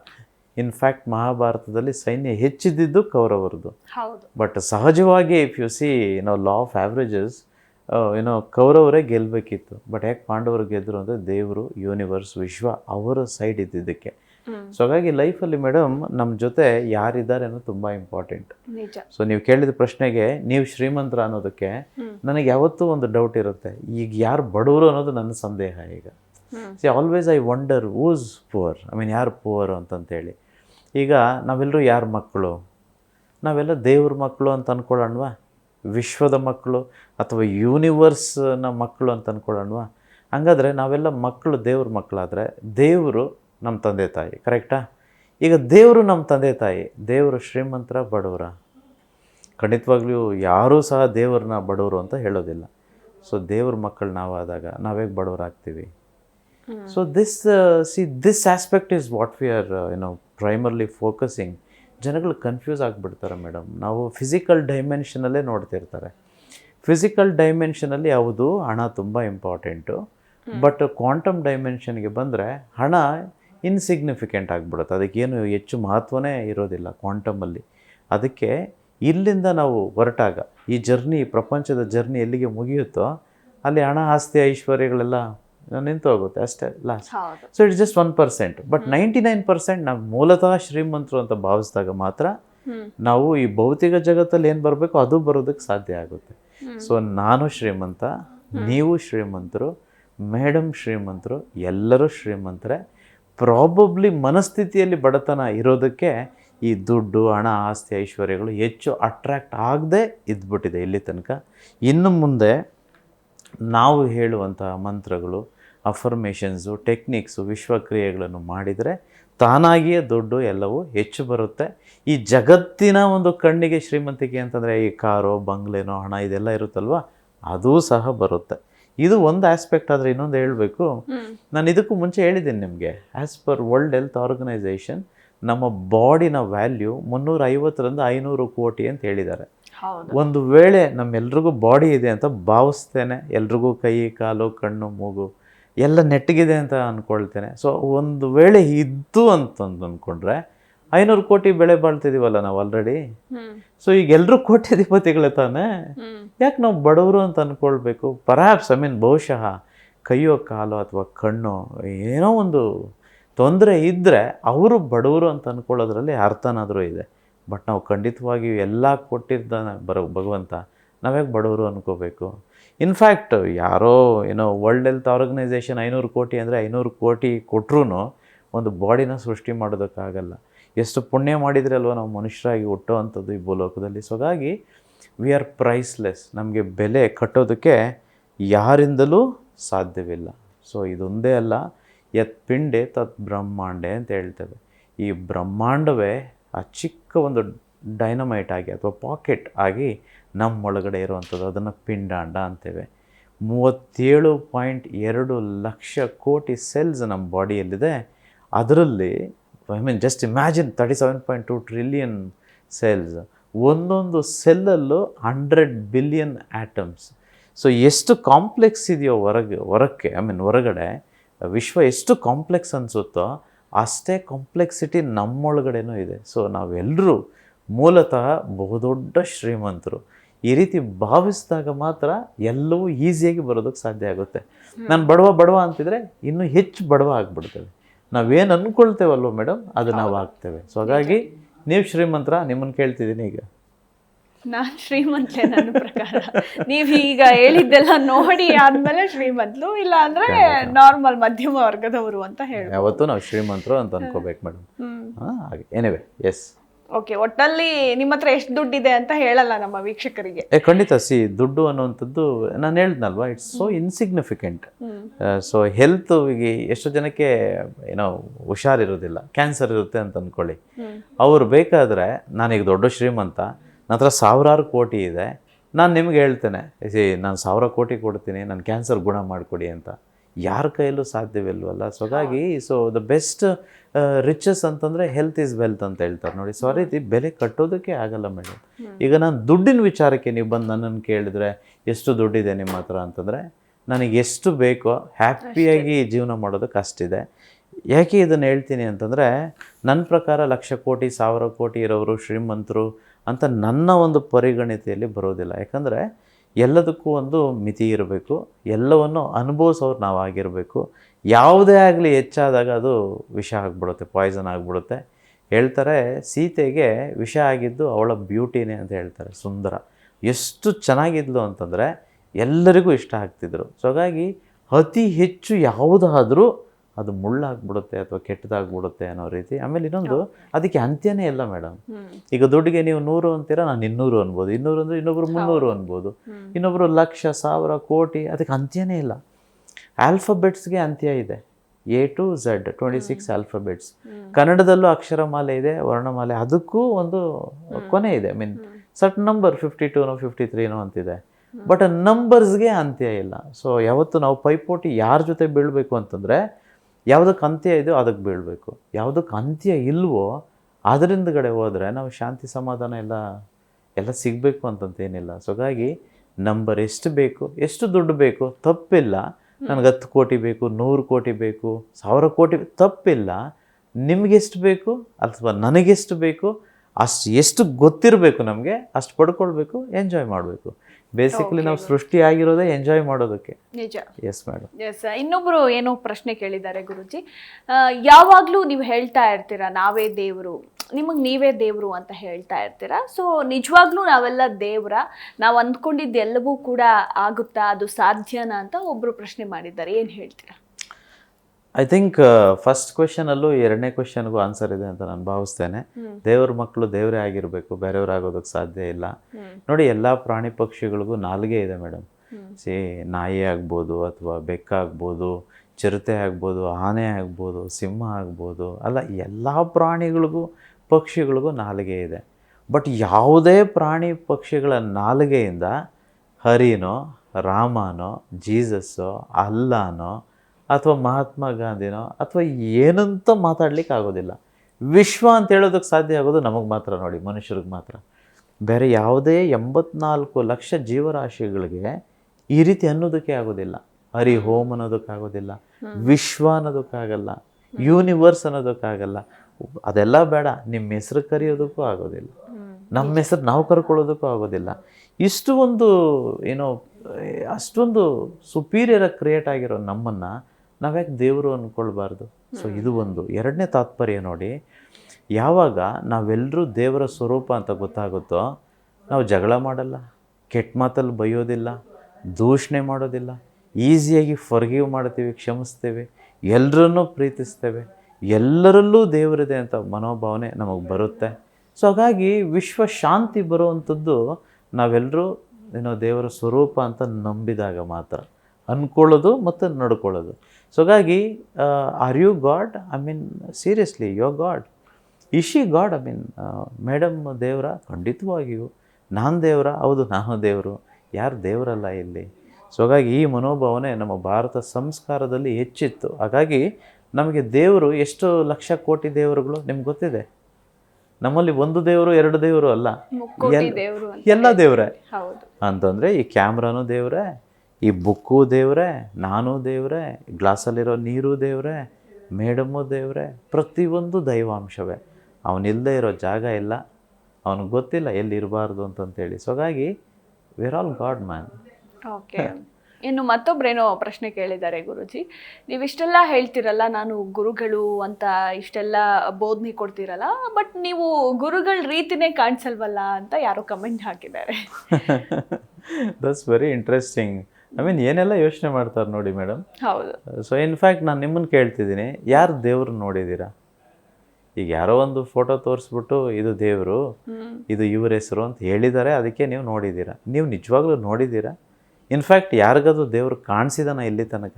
ಇನ್ಫ್ಯಾಕ್ಟ್ ಮಹಾಭಾರತದಲ್ಲಿ ಸೈನ್ಯ ಹೆಚ್ಚಿದ್ದಿದ್ದು ಕೌರವರದು. ಬಟ್ ಸಹಜವಾಗಿ ಇಫ್ ಯು ಸಿ ಏನೋ ಲಾ ಆಫ್ ಆ್ಯಾವ್ರೇಜಸ್ ಏನೋ ಕೌರವರೇ ಗೆಲ್ಲಬೇಕಿತ್ತು ಬಟ್ ಯಾಕೆ ಪಾಂಡವರು ಗೆದ್ದರು ಅಂದರೆ ದೇವರು ಯೂನಿವರ್ಸ್ ವಿಶ್ವ ಅವರ ಸೈಡ್ ಇದ್ದಿದ್ದಕ್ಕೆ. ಸೊ ಹಾಗಾಗಿ ಲೈಫಲ್ಲಿ ಮೇಡಮ್ ನಮ್ಮ ಜೊತೆ ಯಾರಿದ್ದಾರೆ ಅನ್ನೋದು ತುಂಬ ಇಂಪಾರ್ಟೆಂಟ್ ಸೊ ನೀವು ಕೇಳಿದ ಪ್ರಶ್ನೆಗೆ ನೀವು ಶ್ರೀಮಂತರ ಅನ್ನೋದಕ್ಕೆ ನನಗೆ ಯಾವತ್ತೂ ಒಂದು ಡೌಟ್ ಇರುತ್ತೆ. ಈಗ ಯಾರು ಬಡವರು ಅನ್ನೋದು ನನ್ನ ಸಂದೇಹ ಈಗ. See always I wonder who's poor I mean ಯಾರು ಪುವರ್ ಅಂತಂತೇಳಿ. ಈಗ ನಾವೆಲ್ಲರೂ ಯಾರ ಮಕ್ಕಳು? ನಾವೆಲ್ಲ ದೇವ್ರ ಮಕ್ಕಳು ಅಂತ ಅಂದ್ಕೊಳ್ಳೋಣವಾ ವಿಶ್ವದ ಮಕ್ಕಳು ಅಥವಾ ಯೂನಿವರ್ಸ್ನ ಮಕ್ಕಳು ಅಂತ ಅಂದ್ಕೊಳ್ಳೋಣವಾ ಹಂಗಾದರೆ ನಾವೆಲ್ಲ ಮಕ್ಕಳು ದೇವ್ರ ಮಕ್ಕಳಾದರೆ ದೇವರು ನಮ್ಮ ತಂದೆ ತಾಯಿ ಕರೆಕ್ಟಾ ಈಗ ದೇವರು ನಮ್ಮ ತಂದೆ ತಾಯಿ, ದೇವರು ಶ್ರೀಮಂತರ ಬಡವರ. ಖಂಡಿತವಾಗ್ಲೂ ಯಾರೂ ಸಹ ದೇವ್ರನ್ನ ಬಡವರು ಅಂತ ಹೇಳೋದಿಲ್ಲ. ಸೊ ದೇವ್ರ ಮಕ್ಕಳು ನಾವಾದಾಗ ನಾವೇಗೆ ಬಡವರಾಗ್ತೀವಿ. So this see this aspect is what we are ಏನೋ ಪ್ರೈಮರ್ಲಿ ಫೋಕಸಿಂಗ್ ಜನಗಳು ಕನ್ಫ್ಯೂಸ್ ಆಗಿಬಿಡ್ತಾರೆ ಮೇಡಮ್ ನಾವು ಫಿಸಿಕಲ್ ಡೈಮೆನ್ಷನಲ್ಲೇ ನೋಡ್ತಿರ್ತಾರೆ. ಫಿಸಿಕಲ್ ಡೈಮೆನ್ಷನಲ್ಲಿ ಯಾವುದು? ಹಣ ತುಂಬ ಇಂಪಾರ್ಟೆಂಟು ಬಟ್ ಕ್ವಾಂಟಮ್ ಡೈಮೆನ್ಷನ್ಗೆ ಬಂದರೆ ಹಣ ಇನ್ಸಿಗ್ನಿಫಿಕೆಂಟ್ ಆಗಿಬಿಡುತ್ತೆ. ಅದಕ್ಕೇನು ಹೆಚ್ಚು ಮಹತ್ವನೇ ಇರೋದಿಲ್ಲ ಕ್ವಾಂಟಮಲ್ಲಿ ಅದಕ್ಕೆ ಇಲ್ಲಿಂದ ನಾವು ಹೊರಟಾಗ ಈ ಜರ್ನಿ ಪ್ರಪಂಚದ ಜರ್ನಿ ಎಲ್ಲಿಗೆ ಮುಗಿಯುತ್ತೋ ಅಲ್ಲಿ ಹಣ ಆಸ್ತಿ ಐಶ್ವರ್ಯಗಳೆಲ್ಲ ನಿಂತು ಹೋಗುತ್ತೆ ಅಷ್ಟೇ last so it's just one percent but ninety nine percent ನಾವು ಮೂಲತಃ ಶ್ರೀಮಂತರು ಅಂತ ಭಾವಿಸಿದಾಗ ಮಾತ್ರ ನಾವು ಈ ಭೌತಿಕ ಜಗತ್ತಲ್ಲಿ ಏನು ಬರಬೇಕು ಅದು ಬರೋದಕ್ಕೆ ಸಾಧ್ಯ ಆಗುತ್ತೆ. ಸೊ ನಾನು ಶ್ರೀಮಂತ ನೀವು ಶ್ರೀಮಂತರು ಮೇಡಮ್ ಶ್ರೀಮಂತರು ಎಲ್ಲರೂ ಶ್ರೀಮಂತರೇ. ಪ್ರಾಬಬ್ಲಿ ಮನಸ್ಥಿತಿಯಲ್ಲಿ ಬಡತನ ಇರೋದಕ್ಕೆ ಈ ದುಡ್ಡು, ಹಣ, ಆಸ್ತಿ, ಐಶ್ವರ್ಯಗಳು ಹೆಚ್ಚು ಅಟ್ರ್ಯಾಕ್ಟ್ ಆಗದೆ ಇದ್ಬಿಟ್ಟಿದೆ ಇಲ್ಲಿ ತನಕ. ಇನ್ನು ಮುಂದೆ ನಾವು ಹೇಳುವಂತಹ ಮಂತ್ರಗಳು ಅಫರ್ಮೇಷನ್ಸು ಟೆಕ್ನಿಕ್ಸು ವಿಶ್ವಕ್ರಿಯೆಗಳನ್ನು ಮಾಡಿದರೆ ತಾನಾಗಿಯೇ ದುಡ್ಡು ಎಲ್ಲವೂ ಹೆಚ್ಚು ಬರುತ್ತೆ. ಈ ಜಗತ್ತಿನ ಒಂದು ಕಣ್ಣಿಗೆ ಶ್ರೀಮಂತಿಕೆ ಅಂತಂದರೆ ಈ ಕಾರೋ, ಬಂಗ್ಲೆನೋ, ಹಣ ಇದೆಲ್ಲ ಇರುತ್ತಲ್ವ? ಅದೂ ಸಹ ಬರುತ್ತೆ. ಇದು ಒಂದು ಆಸ್ಪೆಕ್ಟ್ ಆದರೆ ಇನ್ನೊಂದು ಹೇಳಬೇಕು. ನಾನು ಇದಕ್ಕೂ ಮುಂಚೆ ಹೇಳಿದ್ದೀನಿ ನಿಮಗೆ as per world health organisation ನಮ್ಮ ಬಾಡಿನ ವ್ಯಾಲ್ಯೂ ಮುನ್ನೂರ ಐವತ್ತರಿಂದ ಐನೂರು ಕೋಟಿ ಅಂತ ಹೇಳಿದ್ದಾರೆ. ಒಂದು ವೇಳೆ ನಮ್ಮೆಲ್ರಿಗೂ ಬಾಡಿ ಇದೆ ಅಂತ ಭಾವಿಸ್ತೇನೆ ಎಲ್ರಿಗೂ ಕೈ ಕಾಲು ಕಣ್ಣು ಮೂಗು ಎಲ್ಲ ನೆಟ್ಟಗಿದೆ ಅಂತ ಅಂದ್ಕೊಳ್ತೇನೆ ಸೊ ಒಂದು ವೇಳೆ ಇದ್ದು ಅಂತಂದು ಅಂದ್ಕೊಂಡ್ರೆ ಐನೂರು ಕೋಟಿ ಬೆಳೆ ಬಾಳ್ತಿದೀವಲ್ಲ ನಾವು ಆಲ್ರೆಡಿ ಸೊ ಈಗ ಎಲ್ಲರೂ ಕೋಟ್ಯಾಧಿಪತಿಗಳೇ ತಾನೇ. ಯಾಕೆ ನಾವು ಬಡವರು ಅಂತ ಅಂದ್ಕೊಳ್ಬೇಕು ಪರ್ಹ್ಯಾಪ್ಸ್ ಐ ಮೀನ್ ಬಹುಶಃ ಕೈಯೋ ಕಾಲೋ ಅಥವಾ ಕಣ್ಣು ಏನೋ ಒಂದು ತೊಂದರೆ ಇದ್ದರೆ ಅವರು ಬಡವರು ಅಂತ ಅಂದ್ಕೊಳ್ಳೋದ್ರಲ್ಲಿ ಅರ್ಥನಾದರೂ ಇದೆ. ಬಟ್ ನಾವು ಖಂಡಿತವಾಗಿ ಎಲ್ಲ ಕೊಟ್ಟಿದ್ದಾನೆ ಬರೋ ಭಗವಂತ. ನಾವ್ಯಾಕೆ ಬಡವರು ಅನ್ಕೋಬೇಕು? ಇನ್ಫ್ಯಾಕ್ಟ್ ಯಾರೋ ಏನೋ ವರ್ಲ್ಡ್ ಹೆಲ್ತ್ ಆರ್ಗನೈಸೇಷನ್ ಐನೂರು ಕೋಟಿ ಅಂದರೆ ಐನೂರು ಕೋಟಿ ಕೊಟ್ರೂ ಒಂದು ಬಾಡಿನ ಸೃಷ್ಟಿ ಮಾಡೋದಕ್ಕಾಗಲ್ಲ. ಎಷ್ಟು ಪುಣ್ಯ ಮಾಡಿದರೆ ಅಲ್ವ ನಾವು ಮನುಷ್ಯರಾಗಿ ಹುಟ್ಟೋ ಅಂಥದ್ದು ಈ ಭೂಲೋಕದಲ್ಲಿ. ಸೊ ಹಾಗಾಗಿ ವಿ ಆರ್ ಪ್ರೈಸ್ಲೆಸ್ ನಮಗೆ ಬೆಲೆ ಕಟ್ಟೋದಕ್ಕೆ ಯಾರಿಂದಲೂ ಸಾಧ್ಯವಿಲ್ಲ. ಸೊ ಇದೊಂದೇ ಅಲ್ಲ, ಯತ್ ಪಿಂಡೆ ತತ್ ಬ್ರಹ್ಮಾಂಡೆ ಅಂತ ಹೇಳ್ತೇವೆ. ಈ ಬ್ರಹ್ಮಾಂಡವೇ ಆ ಚಿಕ್ಕ ಒಂದು ಡೈನಮೈಟ್ ಆಗಿ ಅಥವಾ ಪಾಕೆಟ್ ಆಗಿ ನಮ್ಮೊಳಗಡೆ ಇರುವಂಥದ್ದು. ಅದನ್ನು ಪಿಂಡಾಂಡ ಅಂತೇವೆ. ಮೂವತ್ತೇಳು ಪಾಯಿಂಟ್ ಎರಡು ಲಕ್ಷ ಕೋಟಿ ಸೆಲ್ಸ್ ನಮ್ಮ ಬಾಡಿಯಲ್ಲಿದೆ. ಅದರಲ್ಲಿ I mean just imagine thirty seven point two trillion cells ಒಂದೊಂದು ಸೆಲ್ಲಲ್ಲೂ ಹಂಡ್ರೆಡ್ ಬಿಲಿಯನ್ ಆ್ಯಟಮ್ಸ್ ಸೊ ಎಷ್ಟು ಕಾಂಪ್ಲೆಕ್ಸ್ ಇದೆಯೋ ಹೊರಗೆ ಹೊರಕ್ಕೆ ಐ ಮೀನ್ ಹೊರಗಡೆ ವಿಶ್ವ ಎಷ್ಟು ಕಾಂಪ್ಲೆಕ್ಸ್ ಅನಿಸುತ್ತೋ ಅಷ್ಟೇ ಕಾಂಪ್ಲೆಕ್ಸಿಟಿ ನಮ್ಮೊಳಗಡೆನೂ ಇದೆ. ಸೊ ನಾವೆಲ್ಲರೂ ಮೂಲತಃ ಬಹುದೊಡ್ಡ ಶ್ರೀಮಂತರು. ಈ ರೀತಿ ಭಾವಿಸಿದಾಗ ಮಾತ್ರ ಎಲ್ಲವೂ ಈಸಿಯಾಗಿ ಬರೋದಕ್ಕೆ ಸಾಧ್ಯ ಆಗುತ್ತೆ. ನಾನು ಬಡವ ಬಡವ ಅಂತಿದ್ರೆ ಇನ್ನೂ ಹೆಚ್ಚು ಬಡವ ಆಗ್ಬಿಡ್ತೇವೆ. ನಾವೇನು ಅಂದ್ಕೊಳ್ತೇವಲ್ವ ಮೇಡಮ್ ಅದು ನಾವು ಆಗ್ತೇವೆ. ಸೊ ಹಾಗಾಗಿ ನೀವು ಶ್ರೀಮಂತರ ನಿಮ್ಮನ್ನು ಕೇಳ್ತಿದ್ದೀನಿ ಈಗ. ನಾನು ಶ್ರೀಮಂತ್ಲೆ ನನ್ನ ಪ್ರಕಾರ. ನೀವು ಈಗ ಹೇಳಿದ್ದೆಲ್ಲ ನೋಡಿ ಆದ್ಮೇಲೆ ಶ್ರೀಮಂತ್ಲು ಇಲ್ಲ ಅಂದ್ರೆ ನಾರ್ಮಲ್ ಮಧ್ಯಮ ವರ್ಗದವರು ಅಂತ ಹೇಳಿ ಯಾವತ್ತೂ ನಾವು ಶ್ರೀಮಂತರು ಅಂತ ಅನ್ಕೋಬೇಕು ಮೇಡಮ್. ಹಾಗೆ. ಎನಿವೆ ಎಸ್ ಓಕೆ ಒಟ್ಟಲ್ಲಿ ನಿಮ್ಮ ಹತ್ರ ಎಷ್ಟು ದುಡ್ಡಿದೆ ಅಂತ ಹೇಳಲ್ಲ ನಮ್ಮ ವೀಕ್ಷಕರಿಗೆ. ಏ ಖಂಡಿತ ಸಿ ದುಡ್ಡು ಅನ್ನುವಂಥದ್ದು ನಾನು ಹೇಳ್ದನಲ್ವಾ? It's so insignificant so health ಎಷ್ಟು ಜನಕ್ಕೆ ಏನೋ ಹುಷಾರಿರೋದಿಲ್ಲ ಕ್ಯಾನ್ಸರ್ ಇರುತ್ತೆ ಅಂತ ಅಂದ್ಕೊಳ್ಳಿ ಅವ್ರು ಬೇಕಾದರೆ ನಾನೀಗ ದೊಡ್ಡ ಶ್ರೀಮಂತ ನನ್ನ ಹತ್ರ ಸಾವಿರಾರು ಕೋಟಿ ಇದೆ. ನಾನು ನಿಮ್ಗೆ ಹೇಳ್ತೇನೆ ಸಿ ನಾನು ಸಾವಿರ ಕೋಟಿ ಕೊಡ್ತೀನಿ ನನ್ನ ಕ್ಯಾನ್ಸರ್ ಗುಣ ಮಾಡಿಕೊಡಿ ಅಂತ. ಯಾರ ಕೈಯಲ್ಲೂ ಸಾಧ್ಯವಿಲ್ವಲ್ಲ? ಸೊ ಹಾಗಾಗಿ ಸೊ ದ ಬೆಸ್ಟ್ ರಿಚಸ್ ಅಂತಂದರೆ ಹೆಲ್ತ್ ಈಸ್ ವೆಲ್ತ್ ಅಂತ ಹೇಳ್ತಾರೆ ನೋಡಿ. ಸೊ ಆ ರೀತಿ ಬೆಲೆ ಕಟ್ಟೋದಕ್ಕೆ ಆಗಲ್ಲ ಮೇಡಮ್ ಈಗ ನಾನು ದುಡ್ಡಿನ ವಿಚಾರಕ್ಕೆ ನೀವು ಬಂದು ನನ್ನನ್ನು ಕೇಳಿದ್ರೆ ಎಷ್ಟು ದುಡ್ಡಿದೆ ನಿಮ್ಮ ಹತ್ರ ಅಂತಂದರೆ ನನಗೆ ಎಷ್ಟು ಬೇಕೋ ಹ್ಯಾಪಿಯಾಗಿ ಜೀವನ ಮಾಡೋದಕ್ಕೆ ಅಷ್ಟಿದೆ. ಯಾಕೆ ಇದನ್ನು ಹೇಳ್ತೀನಿ ಅಂತಂದರೆ ನನ್ನ ಪ್ರಕಾರ ಲಕ್ಷ ಕೋಟಿ ಸಾವಿರ ಕೋಟಿ ಇರೋರು ಶ್ರೀಮಂತರು ಅಂತ ನನ್ನ ಒಂದು ಪರಿಗಣಿತೆಯಲ್ಲಿ ಬರೋದಿಲ್ಲ. ಯಾಕಂದರೆ ಎಲ್ಲದಕ್ಕೂ ಒಂದು ಮಿತಿ ಇರಬೇಕು, ಎಲ್ಲವನ್ನು ಅನುಭವಿಸೋರು ನಾವು ಆಗಿರಬೇಕು ಯಾವುದೇ ಆಗಲಿ ಹೆಚ್ಚಾದಾಗ ಅದು ವಿಷ ಆಗಿಬಿಡುತ್ತೆ ಪಾಯ್ಸನ್ ಆಗಿಬಿಡುತ್ತೆ. ಹೇಳ್ತಾರೆ, ಸೀತೆಗೆ ವಿಷ ಆಗಿದ್ದು ಅವಳ ಬ್ಯೂಟಿನೇ ಅಂತ ಹೇಳ್ತಾರೆ, ಸುಂದರ. ಎಷ್ಟು ಚೆನ್ನಾಗಿದ್ಲು ಅಂತಂದರೆ ಎಲ್ಲರಿಗೂ ಇಷ್ಟ ಆಗ್ತಿದ್ರು. ಸೊ ಹಾಗಾಗಿ ಅತಿ ಹೆಚ್ಚು ಯಾವುದಾದ್ರೂ ಅದು ಮುಳ್ಳಾಗ್ಬಿಡುತ್ತೆ ಅಥವಾ ಕೆಟ್ಟದಾಗ್ಬಿಡುತ್ತೆ ಅನ್ನೋ ರೀತಿ. ಆಮೇಲೆ ಇನ್ನೊಂದು ಅದಕ್ಕೆ ಅಂತ್ಯನೇ ಇಲ್ಲ ಮೇಡಮ್. ಈಗ ದುಡ್ಡಿಗೆ ನೀವು ನೂರು ಅಂತೀರಾ ನಾನು ಇನ್ನೂರು ಅನ್ಬೋದು. ಇನ್ನೂರು ಅಂದರೆ ಇನ್ನೊಬ್ರು ಮುನ್ನೂರು ಅನ್ಬೋದು. ಇನ್ನೊಬ್ಬರು ಇನ್ನೊಬ್ರು ಲಕ್ಷ ಸಾವಿರ ಕೋಟಿ ಅದಕ್ಕೆ ಅಂತ್ಯನೇ ಇಲ್ಲ. ಆಲ್ಫಬೆಟ್ಸ್ಗೆ ಅಂತ್ಯ ಇದೆ. A to Z twenty six alphabets. ಕನ್ನಡದಲ್ಲೂ ಅಕ್ಷರಮಾಲೆ ಇದೆ ವರ್ಣಮಾಲೆ ಅದಕ್ಕೂ ಒಂದು ಕೊನೆ ಇದೆ. ಐ ಮೀನ್ ಸಟ್ ನಂಬರ್ ಫಿಫ್ಟಿ ಟೂನೋ ಫಿಫ್ಟಿ ತ್ರೀನೋ ಅಂತಿದೆ. ಬಟ್ ನಂಬರ್ಸ್ಗೆ ಅಂತ್ಯ ಇಲ್ಲ. ಸೊ ಯಾವತ್ತು ನಾವು ಪೈಪೋಟಿ ಯಾರ ಜೊತೆ ಬೀಳಬೇಕು ಅಂತಂದರೆ ಯಾವುದಕ್ಕೆ ಅಂತ್ಯ ಇದೆಯೋ ಅದಕ್ಕೆ ಬೀಳಬೇಕು. ಯಾವುದಕ್ಕೆ ಅಂತ್ಯ ಇಲ್ವೋ ಅದರಿಂದಗಡೆ ಹೋದರೆ ನಾವು ಶಾಂತಿ ಸಮಾಧಾನ ಎಲ್ಲ ಎಲ್ಲ ಸಿಗಬೇಕು ಅಂತಂತೇನಿಲ್ಲ ಸೊ ಹಾಗಾಗಿ ನಂಬರ್ ಎಷ್ಟು ಬೇಕು, ಎಷ್ಟು ದುಡ್ಡು ಬೇಕು, ತಪ್ಪಿಲ್ಲ. ನನಗೆ ಹತ್ತು ಕೋಟಿ ಬೇಕು, ನೂರು ಕೋಟಿ ಬೇಕು, ಸಾವಿರ ಕೋಟಿ ತಪ್ಪಿಲ್ಲ. ನಿಮಗೆಷ್ಟು ಬೇಕು, ಅಥವಾ ನನಗೆಷ್ಟು ಬೇಕು, ಅಷ್ಟು ಎಷ್ಟು ಗೊತ್ತಿರಬೇಕು ನಮಗೆ, ಅಷ್ಟು ಪಡ್ಕೊಳ್ಬೇಕು ಎಂಜಾಯ್ ಮಾಡಬೇಕು. ಬೇಸಿಕಲಿ ನಾವು ಸೃಷ್ಟಿ ಆಗಿರೋದೇ ಎಂಜಾಯ್ ಮಾಡೋದಕ್ಕೆ. ನಿಜ. ಎಸ್ ಮೇಡಮ್ ಎಸ್ ಇನ್ನೊಬ್ರು ಏನೋ ಪ್ರಶ್ನೆ ಕೇಳಿದ್ದಾರೆ ಗುರುಜಿ. ಯಾವಾಗಲೂ ಯಾವಾಗ್ಲೂ ನೀವು ಹೇಳ್ತಾ ಇರ್ತೀರಾ ನಾವೇ ದೇವರು ನಿಮಗೆ ನೀವೇ ದೇವರು ಅಂತ ಹೇಳ್ತಾ ಇರ್ತೀರಾ? ಸೊ ನಿಜವಾಗ್ಲೂ ನಾವೆಲ್ಲ ದೇವ್ರ ನಾವು ಅಂದ್ಕೊಂಡಿದ್ದೆಲ್ಲವೂ ಕೂಡ ಆಗುತ್ತಾ ಅದು ಸಾಧ್ಯನಾ ಅಂತ ಒಬ್ರು ಪ್ರಶ್ನೆ ಮಾಡಿದ್ದಾರೆ. ಏನ್ ಹೇಳ್ತೀರಾ? ಐ ಥಿಂಕ್ ಫಸ್ಟ್ ಕ್ವೆಶನಲ್ಲೂ ಎರಡನೇ ಕ್ವೆಶನ್ಗೂ ಆನ್ಸರ್ ಇದೆ ಅಂತ ನಾನು ಭಾವಿಸ್ತೇನೆ. ದೇವ್ರ ಮಕ್ಕಳು ದೇವರೇ ಆಗಿರಬೇಕು ಬೇರೆಯವ್ರಾಗೋದಕ್ಕೆ ಸಾಧ್ಯ ಇಲ್ಲ. ನೋಡಿ ಎಲ್ಲ ಪ್ರಾಣಿ ಪಕ್ಷಿಗಳಿಗೂ ನಾಲ್ಗೆ ಇದೆ ಮೇಡಮ್. ಸಿ ನಾಯಿ ಆಗ್ಬೋದು ಅಥವಾ ಬೆಕ್ಕಾಗ್ಬೋದು ಚಿರತೆ ಆಗ್ಬೋದು ಆನೆ ಆಗ್ಬೋದು ಸಿಂಹ ಆಗ್ಬೋದು ಅಲ್ಲ ಎಲ್ಲ ಪ್ರಾಣಿಗಳಿಗೂ ಪಕ್ಷಿಗಳಿಗೂ ನಾಲಿಗೆ ಇದೆ. ಬಟ್ ಯಾವುದೇ ಪ್ರಾಣಿ ಪಕ್ಷಿಗಳ ನಾಲಿಗೆಯಿಂದ ಹರಿನೋ ರಾಮನೋ ಜೀಸಸ್ಸೋ ಅಲ್ಲಾನೋ ಅಥವಾ ಮಹಾತ್ಮ ಗಾಂಧಿನೋ ಅಥವಾ ಏನಂತ ಮಾತಾಡ್ಲಿಕ್ಕೆ ಆಗೋದಿಲ್ಲ ವಿಶ್ವ ಅಂತ ಹೇಳೋದಕ್ಕೆ ಸಾಧ್ಯ ಆಗೋದು ನಮಗೆ ಮಾತ್ರ ನೋಡಿ ಮನುಷ್ಯರಿಗೆ ಮಾತ್ರ. ಬೇರೆ ಯಾವುದೇ ಎಂಬತ್ನಾಲ್ಕು ಲಕ್ಷ ಜೀವರಾಶಿಗಳಿಗೆ ಈ ರೀತಿ ಅನ್ನೋದಕ್ಕೆ ಆಗೋದಿಲ್ಲ. ಹರಿ ಹೋಮ್. ಅನ್ನೋದಕ್ಕಾಗೋದಿಲ್ಲ ವಿಶ್ವ ಅನ್ನೋದಕ್ಕಾಗಲ್ಲ ಯೂನಿವರ್ಸ್ ಅನ್ನೋದಕ್ಕಾಗಲ್ಲ ಅದೆಲ್ಲ ಬೇಡ ನಿಮ್ಮ ಹೆಸರು ಕರೆಯೋದಕ್ಕೂ ಆಗೋದಿಲ್ಲ. ನಮ್ಮ ಹೆಸರು ನಾವು ಕರ್ಕೊಳ್ಳೋದಕ್ಕೂ ಆಗೋದಿಲ್ಲ. ಇಷ್ಟು ಒಂದು ಏನೋ ಅಷ್ಟೊಂದು ಸುಪೀರಿಯರ್ ಕ್ರಿಯೇಟ್ ಆಗಿರೋ ನಮ್ಮನ್ನು ನಾವ್ಯಾಕೆ ದೇವರು ಅಂದ್ಕೊಳ್ಬಾರ್ದು ಸೊ ಇದು ಒಂದು. ಎರಡನೇ ತಾತ್ಪರ್ಯ ನೋಡಿ ಯಾವಾಗ ನಾವೆಲ್ಲರೂ ದೇವರ ಸ್ವರೂಪ ಅಂತ ಗೊತ್ತಾಗುತ್ತೋ ನಾವು ಜಗಳ ಮಾಡಲ್ಲ ಕೆಟ್ಟ ಮಾತಲ್ಲಿ ಬೈಯೋದಿಲ್ಲ ದೂಷಣೆ ಮಾಡೋದಿಲ್ಲ ಈಸಿಯಾಗಿ ಫರ್ಗಿವ್ ಮಾಡ್ತೀವಿ ಕ್ಷಮಿಸ್ತೇವೆ ಎಲ್ಲರನ್ನೂ ಪ್ರೀತಿಸ್ತೇವೆ ಎಲ್ಲರಲ್ಲೂ ದೇವರಿದೆ ಅಂತ ಮನೋಭಾವನೆ ನಮಗೆ ಬರುತ್ತೆ. ಸೊ ಹಾಗಾಗಿ ವಿಶ್ವ ಶಾಂತಿ ಬರುವಂಥದ್ದು ನಾವೆಲ್ಲರೂ ಏನೋ ದೇವರ ಸ್ವರೂಪ ಅಂತ ನಂಬಿದಾಗ ಮಾತ್ರ. ಅಂದ್ಕೊಳ್ಳೋದು ಮತ್ತು ನಡ್ಕೊಳ್ಳೋದು. ಸೊ ಹಾಗಾಗಿ are you god I mean seriously you god is she god I mean madam ದೇವರ ಖಂಡಿತವಾಗಿಯೂ ನಾನು ದೇವರ ಹೌದು ನಾನು ದೇವರು ಯಾರು ದೇವರಲ್ಲ ಇಲ್ಲಿ? ಸೊ ಹಾಗಾಗಿ ಈ ಮನೋಭಾವನೆ ನಮ್ಮ ಭಾರತ ಸಂಸ್ಕಾರದಲ್ಲಿ ಹೆಚ್ಚಿತ್ತು. ಹಾಗಾಗಿ ನಮಗೆ ದೇವರು ಎಷ್ಟು ಲಕ್ಷ ಕೋಟಿ ದೇವರುಗಳು ನಿಮ್ಗೆ ಗೊತ್ತಿದೆ? ನಮ್ಮಲ್ಲಿ ಒಂದು ದೇವರು ಎರಡು ದೇವರು ಅಲ್ಲ. ಎಲ್ಲ ದೇವರೇ ಅಂತಂದರೆ ಈ ಕ್ಯಾಮ್ರಾನು ದೇವರೇ ಈ ಬುಕ್ಕು ದೇವರೇ ನಾನು ದೇವರೇ ಗ್ಲಾಸಲ್ಲಿರೋ ನೀರು ದೇವರೇ ಮೇಡಮು ದೇವರೇ ಪ್ರತಿಯೊಂದು ದೈವಾಂಶವೇ. ಅವನಿಲ್ಲದೆ ಇರೋ ಜಾಗ ಇಲ್ಲ ಅವನಿಗೆ ಗೊತ್ತಿಲ್ಲ ಎಲ್ಲಿರಬಾರ್ದು ಅಂತಂತೇಳಿ. ಸೊ ಹಾಗಾಗಿ we're all god man okay ಇನ್ನು ಮತ್ತೊಬ್ಬರೇನೋ ಪ್ರಶ್ನೆ ಕೇಳಿದ್ದಾರೆ ಗುರುಜಿ. ನೀವಿಷ್ಟೆಲ್ಲ ಹೇಳ್ತಿರಲ್ಲ ನಾನು ಗುರುಗಳು ಅಂತ ಇಷ್ಟೆಲ್ಲ ಬೋಧನೆ ಕೊಡ್ತಿರಲ್ಲ ಬಟ್ ನೀವು ಗುರುಗಳ ರೀತಿನೇ ಕಾಣಿಸಲ್ವಲ್ಲ ಅಂತ ಯಾರೋ ಕಮೆಂಟ್ ಹಾಕಿದ್ದಾರೆ. That's very interesting I mean ಏನೆಲ್ಲ ಯೋಚನೆ ಮಾಡ್ತಾರೆ ನೋಡಿ ಮೇಡಮ್? ಹೌದು. ಸೊ ಇನ್ಫ್ಯಾಕ್ಟ್ ನಾನು ನಿಮ್ಮನ್ನು ಕೇಳ್ತಿದ್ದೀನಿ. ಯಾರು ದೇವ್ರನ್ನ ನೋಡಿದ್ದೀರಾ ಈಗ ಯಾರೋ ಒಂದು ಫೋಟೋ ತೋರಿಸ್ಬಿಟ್ಟು ಇದು ದೇವರು ಇದು ಇವ್ರ ಹೆಸರು ಅಂತ ಹೇಳಿದ್ದಾರೆ ಅದಕ್ಕೆ ನೀವು ನೋಡಿದ್ದೀರಾ ನೀವು ನಿಜವಾಗ್ಲೂ ನೋಡಿದ್ದೀರಾ ಇನ್ಫ್ಯಾಕ್ಟ್ ಯಾರಿಗದು ದೇವರು ಕಾಣಿಸಿದಾನ ಇಲ್ಲಿ ತನಕ?